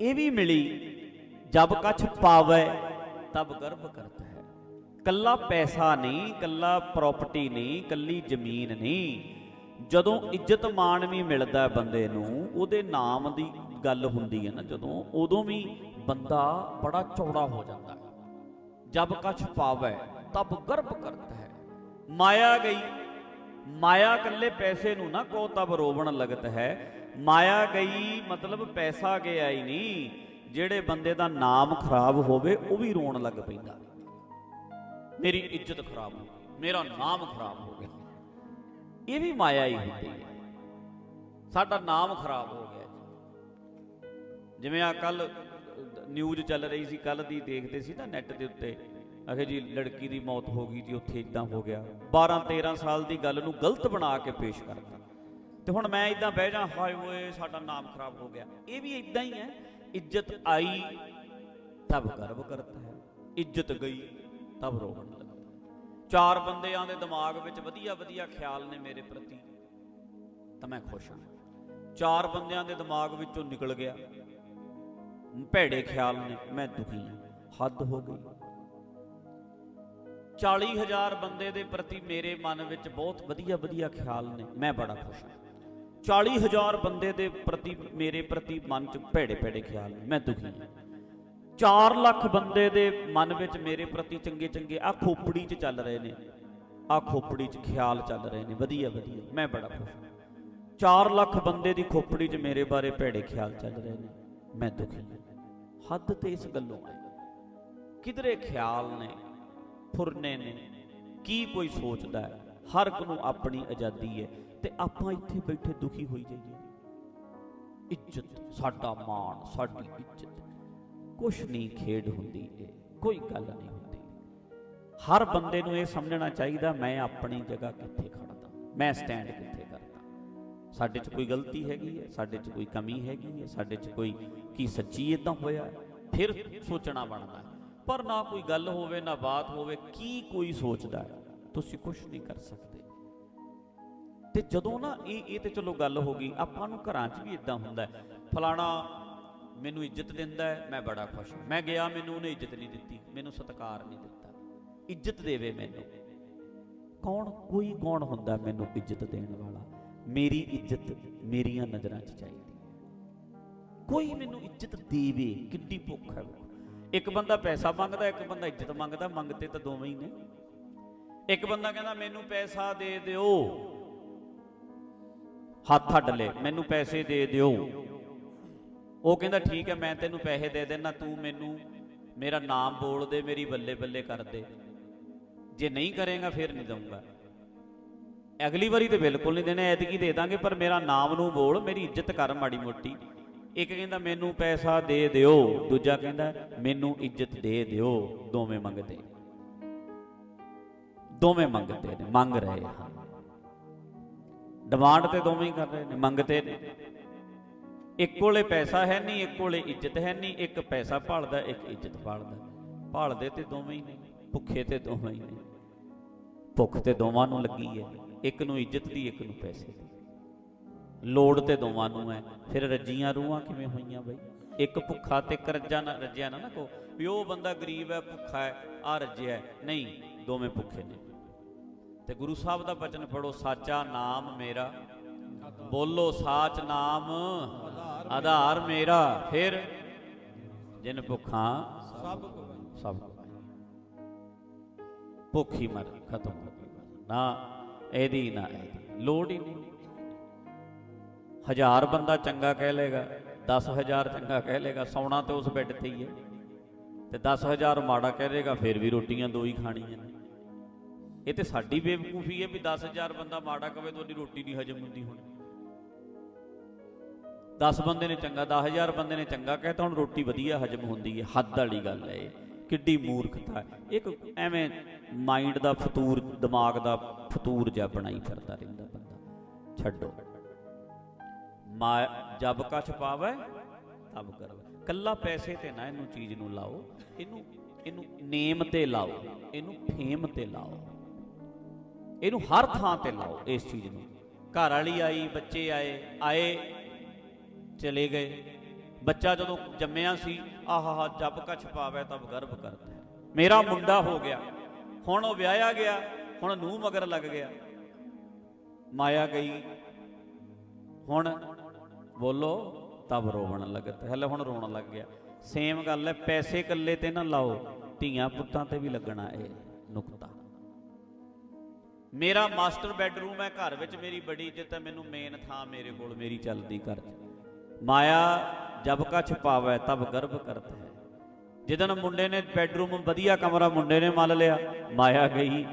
ਇਹ ਵੀ ਮਿਲੀ ਜਬ ਕਛ ਪਾਵੇ, ਤਬ ਗਰਭ ਕਰਤਾ। ਹੈ ਕੱਲਾ ਪੈਸਾ ਨਹੀਂ, ਕੱਲਾ ਪ੍ਰਾਪਰਟੀ ਨਹੀਂ, ਕੱਲੀ ਜ਼ਮੀਨ ਨਹੀਂ। ਜਦੋਂ ਇੱਜ਼ਤ ਮਾਣ ਵੀ ਮਿਲਦਾ ਬੰਦੇ ਨੂੰ, ਉਹਦੇ ਨਾਮ ਦੀ ਗੱਲ ਹੁੰਦੀ ਹੈ ਨਾ ਜਦੋਂ, ਉਦੋਂ ਵੀ ਬੰਦਾ ਬੜਾ ਚੌੜਾ ਹੋ ਜਾਂਦਾ ਹੈ। ਜਬ ਕਛ ਪਾਵੇ, ਤਬ ਗਰਭ ਕਰਤਾ। ਹੈ ਮਾਇਆ ਗਈ, ਮਾਇਆ ਕੱਲੇ ਪੈਸੇ ਨੂੰ ਨਾ ਕੋ ਤਬ ਰੋਵਣ ਲਗਤ ਹੈ। ਮਾਇਆ ਗਈ ਮਤਲਬ ਪੈਸਾ ਗਿਆ ਹੀ ਨਹੀਂ। ਜਿਹੜੇ ਬੰਦੇ ਦਾ ਨਾਮ ਖਰਾਬ ਹੋਵੇ, ਉਹ ਵੀ ਰੋਣ ਲੱਗ ਪੈਂਦਾ। ਮੇਰੀ ਇੱਜ਼ਤ ਖਰਾਬ ਹੋ ਗਈ, ਮੇਰਾ ਨਾਮ ਖਰਾਬ ਹੋ ਗਿਆ। ਇਹ ਵੀ ਮਾਇਆ ਹੀ ਹੁੰਦੀ ਹੈ। ਸਾਡਾ ਨਾਮ ਖਰਾਬ ਹੋ ਗਿਆ ਜੀ। ਜਿਵੇਂ ਆ ਕੱਲ ਨਿਊਜ਼ ਚੱਲ ਰਹੀ ਸੀ ਕੱਲ ਦੀ ਦੇਖਦੇ ਸੀ ਨਾ ਨੈੱਟ ਦੇ ਉੱਤੇ। ਆਖੇ ਜੀ, ਲੜਕੀ ਦੀ ਮੌਤ ਹੋ ਗਈ ਜੀ, ਉੱਥੇ ਇਦਾਂ ਹੋ ਗਿਆ। 12 13 ਸਾਲ ਦੀ ਗੱਲ ਨੂੰ ਗਲਤ ਬਣਾ ਕੇ ਪੇਸ਼ ਕਰਤਾ। ਤੇ ਹੁਣ ਮੈਂ ਇਦਾਂ ਬਹਿ ਜਾ, ਹਾਏ ਓਏ, ਸਾਡਾ ਨਾਮ ਖਰਾਬ ਹੋ ਗਿਆ। ਇਹ ਵੀ ਇਦਾਂ ਹੀ ਹੈ। ਇੱਜ਼ਤ ਆਈ, ਤਬ ਗਰਵ ਕਰਤਾ ਹੈ। ਇੱਜ਼ਤ ਗਈ, ਤਬ ਰੋਣ ਲੱਗਦਾ ਚਾਰ ਬੰਦਿਆਂ ਦੇ ਦਿਮਾਗ ਵਿੱਚ ਵਧੀਆ ਵਧੀਆ ਖਿਆਲ ਨੇ ਮੇਰੇ ਪ੍ਰਤੀ, ਤਾਂ ਮੈਂ ਖੁਸ਼ ਹਾਂ। ਚਾਰ ਬੰਦਿਆਂ ਦੇ ਦਿਮਾਗ ਵਿੱਚੋਂ ਨਿਕਲ ਗਿਆ। ਭੈੜੇ ਖਿਆਲ ਨੇ, ਮੈਂ ਦੁਖੀ ਹਾਂ। ਹੱਦ ਹੋ ਗਈ। 40000 ਬੰਦੇ ਦੇ ਪ੍ਰਤੀ ਮੇਰੇ ਮਨ ਵਿੱਚ ਬਹੁਤ ਵਧੀਆ ਵਧੀਆ ਖਿਆਲ ਨੇ, ਮੈਂ ਬੜਾ ਖੁਸ਼ ਹਾਂ। 40000 ਬੰਦੇ ਦੇ ਪ੍ਰਤੀ, ਮੇਰੇ ਪ੍ਰਤੀ ਮਨ 'ਚ ਭੈੜੇ ਭੈੜੇ ਖਿਆਲ ਨੇ, ਮੈਂ ਦੁਖੀ ਹਾਂ। 4 ਲੱਖ ਬੰਦੇ ਦੇ ਮਨ ਵਿੱਚ ਮੇਰੇ ਪ੍ਰਤੀ ਚੰਗੇ ਚੰਗੇ ਆ ਖੋਪੜੀ 'ਚ ਚੱਲ ਰਹੇ ਨੇ ਆ ਖੋਪੜੀ 'ਚ ਖਿਆਲ ਚੱਲ ਰਹੇ ਨੇ, ਵਧੀਆ ਵਧੀਆ, ਮੈਂ ਬੜਾ ਖੁਸ਼ ਹਾਂ। 4 ਲੱਖ ਬੰਦੇ ਦੀ ਖੋਪੜੀ 'ਚ ਮੇਰੇ ਬਾਰੇ ਭੈੜੇ ਖਿਆਲ ਚੱਲ ਰਹੇ ਨੇ, ਮੈਂ ਦੁਖੀ ਹਾਂ। ਹੱਦ ਤੇ ਇਸ ਗੱਲੋਂ ਹੈ। ਕਿਧਰੇ ਖਿਆਲ ਨੇ, ਫੁਰਨੇ ਨੇ, ਕੀ ਕੋਈ ਸੋਚਦਾ ਹੈ? ਹਰ ਇੱਕ ਨੂੰ ਆਪਣੀ ਆਜ਼ਾਦੀ ਹੈ। ਤੇ ਆਪਾਂ ਇੱਥੇ ਬੈਠੇ ਦੁਖੀ ਹੋਈ ਜਾਈਏ। ਇੱਜ਼ਤ ਸਾਡਾ ਮਾਣ, ਸਾਡੀ ਇੱਜ਼ਤ। ਕੁਛ ਨਹੀਂ ਖੇਡ ਹੁੰਦੀ ਇਹ, ਕੋਈ ਗੱਲ ਨਹੀਂ ਹੁੰਦੀ। ਹਰ ਬੰਦੇ ਨੂੰ ਇਹ ਸਮਝਣਾ ਚਾਹੀਦਾ, ਮੈਂ ਆਪਣੀ ਜਗ੍ਹਾ ਕਿੱਥੇ ਖੜਦਾ ਮੈਂ ਸਟੈਂਡ ਕਿੱਥੇ ਕਰਦਾ। ਸਾਡੇ 'ਚ ਕੋਈ ਗਲਤੀ ਹੈਗੀ ਹੈ, ਸਾਡੇ 'ਚ ਕੋਈ ਕਮੀ ਹੈਗੀ ਹੈ, ਸਾਡੇ 'ਚ ਕੋਈ ਕੀ ਸੱਚੀ ਇਦਾਂ ਹੋਇਆ, ਫਿਰ ਸੋਚਣਾ ਬਣਦਾ। ਪਰ ਨਾ ਕੋਈ ਗੱਲ ਹੋਵੇ, ਨਾ ਬਾਤ ਹੋਵੇ, ਕੀ ਕੋਈ ਸੋਚਦਾ ਤੁਸੀਂ ਕੁਝ ਨਹੀਂ ਕਰ ਸਕਦੇ। ਤੇ ਜਦੋਂ ਨਾ ਇਹ ਇਹ ਤੇ ਚਲੋ ਗੱਲ ਹੋ ਗਈ, ਆਪਾਂ ਨੂੰ ਘਰਾਂ 'ਚ ਵੀ ਇਦਾਂ ਹੁੰਦਾ ਫਲਾਣਾ ਮੈਨੂੰ ਇੱਜ਼ਤ ਦਿੰਦਾ ਹੈ, ਮੈਂ ਬੜਾ ਖੁਸ਼ ਹਾਂ। ਮੈਂ ਗਿਆ, ਮੈਨੂੰ ਉਹਨੇ ਇੱਜ਼ਤ ਨਹੀਂ ਦਿੱਤੀ, ਮੈਨੂੰ ਸਤਿਕਾਰ ਨਹੀਂ ਦਿੱਤਾ। ਇੱਜ਼ਤ ਦੇਵੇ ਮੈਨੂੰ। ਕੌਣ, ਕੋਈ ਕੌਣ ਹੁੰਦਾ ਮੈਨੂੰ ਇੱਜ਼ਤ ਦੇਣ ਵਾਲਾ? ਮੇਰੀ ਇੱਜ਼ਤ ਮੇਰੀਆਂ ਨਜ਼ਰਾਂ 'ਚ ਚਾਹੀਦੀ ਕੋਈ ਮੈਨੂੰ ਇੱਜ਼ਤ ਦੇਵੇ, ਕਿੱਡੀ ਭੁੱਖ ਹੈ ਇੱਕ ਬੰਦਾ ਪੈਸਾ ਮੰਗਦਾ, ਇੱਕ ਬੰਦਾ ਇੱਜ਼ਤ ਮੰਗਦਾ, ਮੰਗਤੇ ਤਾਂ ਦੋਵੇਂ ਹੀ ਨੇ। ਇੱਕ ਬੰਦਾ ਕਹਿੰਦਾ, ਮੈਨੂੰ ਪੈਸਾ ਦੇ ਦਿਓ। ਹੱਥ ਅੱਡ ਲੈ, ਮੈਨੂੰ ਪੈਸੇ ਦੇ ਦਿਓ। ਉਹ ਕਹਿੰਦਾ, ਠੀਕ ਹੈ, ਮੈਂ ਤੈਨੂੰ ਪੈਸੇ ਦੇ ਦੇਣਾ ਤੂੰ ਮੈਨੂੰ ਮੇਰਾ ਨਾਮ ਬੋਲ ਦੇ, ਮੇਰੀ ਬੱਲੇ ਬੱਲੇ ਕਰ ਦੇ। ਜੇ ਨਹੀਂ ਕਰੇਗਾ, ਫਿਰ ਨਹੀਂ ਦਊਂਗਾ। ਅਗਲੀ ਵਾਰੀ ਤੇ ਬਿਲਕੁਲ ਨਹੀਂ ਦੇਣੇ, ਐਤਕੀ ਦੇ ਦਾਂਗੇ, ਪਰ ਮੇਰਾ ਨਾਮ ਨੂੰ ਬੋਲ, ਮੇਰੀ ਇੱਜ਼ਤ ਕਰ ਮਾੜੀ ਮੋਟੀ। ਇੱਕ ਕਹਿੰਦਾ, ਮੈਨੂੰ ਪੈਸਾ ਦੇ ਦਿਓ। ਦੂਜਾ ਕਹਿੰਦਾ, ਮੈਨੂੰ ਇੱਜ਼ਤ ਦੇ ਦਿਓ। ਦੋਵੇਂ ਮੰਗਦੇ ਦੋਵੇਂ ਮੰਗਦੇ ਨੇ, ਮੰਗ ਰਹੇ ਹਨ ਡਿਮਾਂਡ ਤੇ ਦੋਵੇਂ ਹੀ ਕਰ ਰਹੇ ਨੇ, ਮੰਗਤੇ ਨੇ। ਇੱਕ ਕੋਲੇ ਪੈਸਾ ਹੈ ਨਹੀਂ, ਇੱਕ ਕੋਲੇ ਇੱਜ਼ਤ ਹੈ ਨਹੀਂ, ਇੱਕ ਪੈਸਾ ਭਾਲਦਾ, ਇੱਕ ਇੱਜ਼ਤ ਭਾਲਦਾ। ਭਾਲਦੇ ਤੇ ਦੋਵੇਂ ਹੀ ਨੇ, ਭੁੱਖੇ ਤੇ ਦੋਵੇਂ ਹੀ ਨੇ। ਭੁੱਖ ਤੇ ਦੋਵਾਂ ਨੂੰ ਲੱਗੀ ਹੈ, ਇੱਕ ਨੂੰ ਇੱਜ਼ਤ ਦੀ, ਇੱਕ ਨੂੰ ਪੈਸੇ ਦੀ। ਲੋੜ ਤੇ ਦੋਵਾਂ ਨੂੰ ਹੈ, ਫਿਰ ਰੱਜੀਆਂ ਰੂਹਾਂ ਕਿਵੇਂ ਹੋਈਆਂ ਬਈ? ਇੱਕ ਭੁੱਖਾ ਤੇ ਇੱਕ ਰੱਜਾ ਨਾ, ਰੱਜਿਆ ਨਾ ਨਾ ਕੋ ਵੀ ਉਹ ਬੰਦਾ ਗਰੀਬ ਹੈ, ਭੁੱਖਾ ਹੈ ਆ ਰੱਜਿਆ ਨਹੀਂ, ਦੋਵੇਂ ਭੁੱਖੇ ਨੇ। ਤੇ ਗੁਰੂ ਸਾਹਿਬ ਦਾ ਬਚਨ ਪੜੋ ਸਾਚਾ ਨਾਮ ਮੇਰਾ, ਬੋਲੋ ਸਾਚ ਨਾਮ, ਆਧਾਰ ਮੇਰਾ। ਫਿਰ ਜਿਨ ਭੁੱਖਾਂ ਸਭ ਕੋ ਸਭ ਕੁਝ ਭੁੱਖ ਹੀ ਮਰ ਖਤਮ। ਨਾ ਇਹਦੀ ਨਾ ਇਹਦੀ। ਲੋੜ ਹੀ ਨਹੀਂ। ਹਜ਼ਾਰ ਬੰਦਾ ਚੰਗਾ ਕਹਿ ਲੇਗਾ 10000 ਚੰਗਾ ਕਹਿ ਲੇਗਾ ਸੌਣਾ ਤੇ ਉਸ ਬੈੱਡ ਤੇ ਹੀ ਹੈ। ਤੇ 10000 ਮਾੜਾ ਕਹਿ ਲੇਗਾ ਫਿਰ ਵੀ ਰੋਟੀਆਂ ਦੋ ਹੀ ਖਾਣੀਆਂ ਨੇ। ਇਹ ਤੇ ਸਾਡੀ ਬੇਵਕੂਫੀ ਹੈ ਵੀ 10000 ਬੰਦਾ ਮਾੜਾ ਕਵੇ ਤੁਹਾਡੀ ਰੋਟੀ ਨਹੀਂ ਹਜਮ ਹੁੰਦੀ ਹੁਣ। 10 ਬੰਦੇ ਨੇ ਚੰਗਾ 10000 ਬੰਦੇ ਨੇ ਚੰਗਾ ਕਹਿਤਾ ਹੁਣ ਰੋਟੀ ਵਧੀਆ ਹਜਮ ਹੁੰਦੀ ਹੈ। ਹੱਦ ਵਾਲੀ ਗੱਲ ਹੈ ਇਹ। ਕਿੱਡੀ ਮੂਰਖਤਾ ਹੈ। ਇੱਕ ਐਵੇਂ ਮਾਈਂਡ ਦਾ ਫਤੂਰ, ਦਿਮਾਗ ਦਾ ਫਤੂਰ ਜਿਹਾ ਬਣਾਈ ਫਿਰਦਾ ਰਹਿੰਦਾ ਬੰਦਾ। ਛੱਡੋ। ਮਾ ਜਬ ਕਛ ਪਾਵੇ, ਤਬ ਕਰਵੇ। ਕੱਲਾ ਪੈਸੇ ਤੇ ਨਾ ਇਹਨੂੰ ਚੀਜ਼ ਨੂੰ ਲਾਓ। ਇਹਨੂੰ ਇਹਨੂੰ ਨੇਮ ਤੇ ਲਾਓ। ਇਹਨੂੰ ਫੇਮ ਤੇ ਲਾਓ। ਇਹਨੂੰ ਹਰ ਥਾਂ ਤੇ ਲਾਓ ਇਸ ਚੀਜ਼ ਨੂੰ। ਘਰ ਵਾਲੀ ਆਈ, ਬੱਚੇ ਆਏ ਆਏ, ਚਲੇ ਗਏ। ਬੱਚਾ ਜਦੋਂ ਜੰਮਿਆ ਸੀ, ਆਹਾ ਜਬ ਕਛ ਪਾਵੇ ਤਬ ਗਰਭ ਕਰਦਾ ਮੇਰਾ ਮੁੰਡਾ ਹੋ ਗਿਆ। ਹੁਣ ਉਹ ਵਿਆਹਿਆ ਗਿਆ, ਹੁਣ ਨੂੰਹ ਮਗਰ ਲੱਗ ਗਿਆ। ਮਾਇਆ ਗਈ। ਹੁਣ ਬੋਲੋ, ਤਬ ਰੋਵਣ ਲੱਗਤ ਹਲੇ ਹੁਣ ਰੋਣ ਲੱਗ ਗਿਆ। ਸੇਮ ਗੱਲ ਹੈ, ਪੈਸੇ ਇਕੱਲੇ ਤੇ ਨਾ ਲਾਓ, ਧੀਆਂ ਪੁੱਤਾਂ ਤੇ ਵੀ ਲੱਗਣਾ ਇਹ ਨੁਕਤਾ। ਮੇਰਾ ਮਾਸਟਰ ਬੈੱਡਰੂਮ ਹੈ, ਘਰ ਵਿੱਚ ਮੇਰੀ ਬੜੀ ਇੱਜ਼ਤ ਹੈ, ਮੈਨੂੰ ਮੇਨ ਥਾਂ ਮੇਰੇ ਕੋਲ ਮੇਰੀ ਚੱਲਦੀ ਘਰ 'ਚ। ਮਾਇਆ ਜਬ ਕਾ ਛਪਾਵੈ, ਤਬ ਗਰਭ ਕਰਤ ਹੈ। ਜਿੱਦਣ ਮੁੰਡੇ ਨੇ ਬੈੱਡਰੂਮ, ਵਧੀਆ ਕਮਰਾ ਮੁੰਡੇ ਨੇ ਮੰਨ ਲਿਆ, ਮਾਇਆ ਗਈ,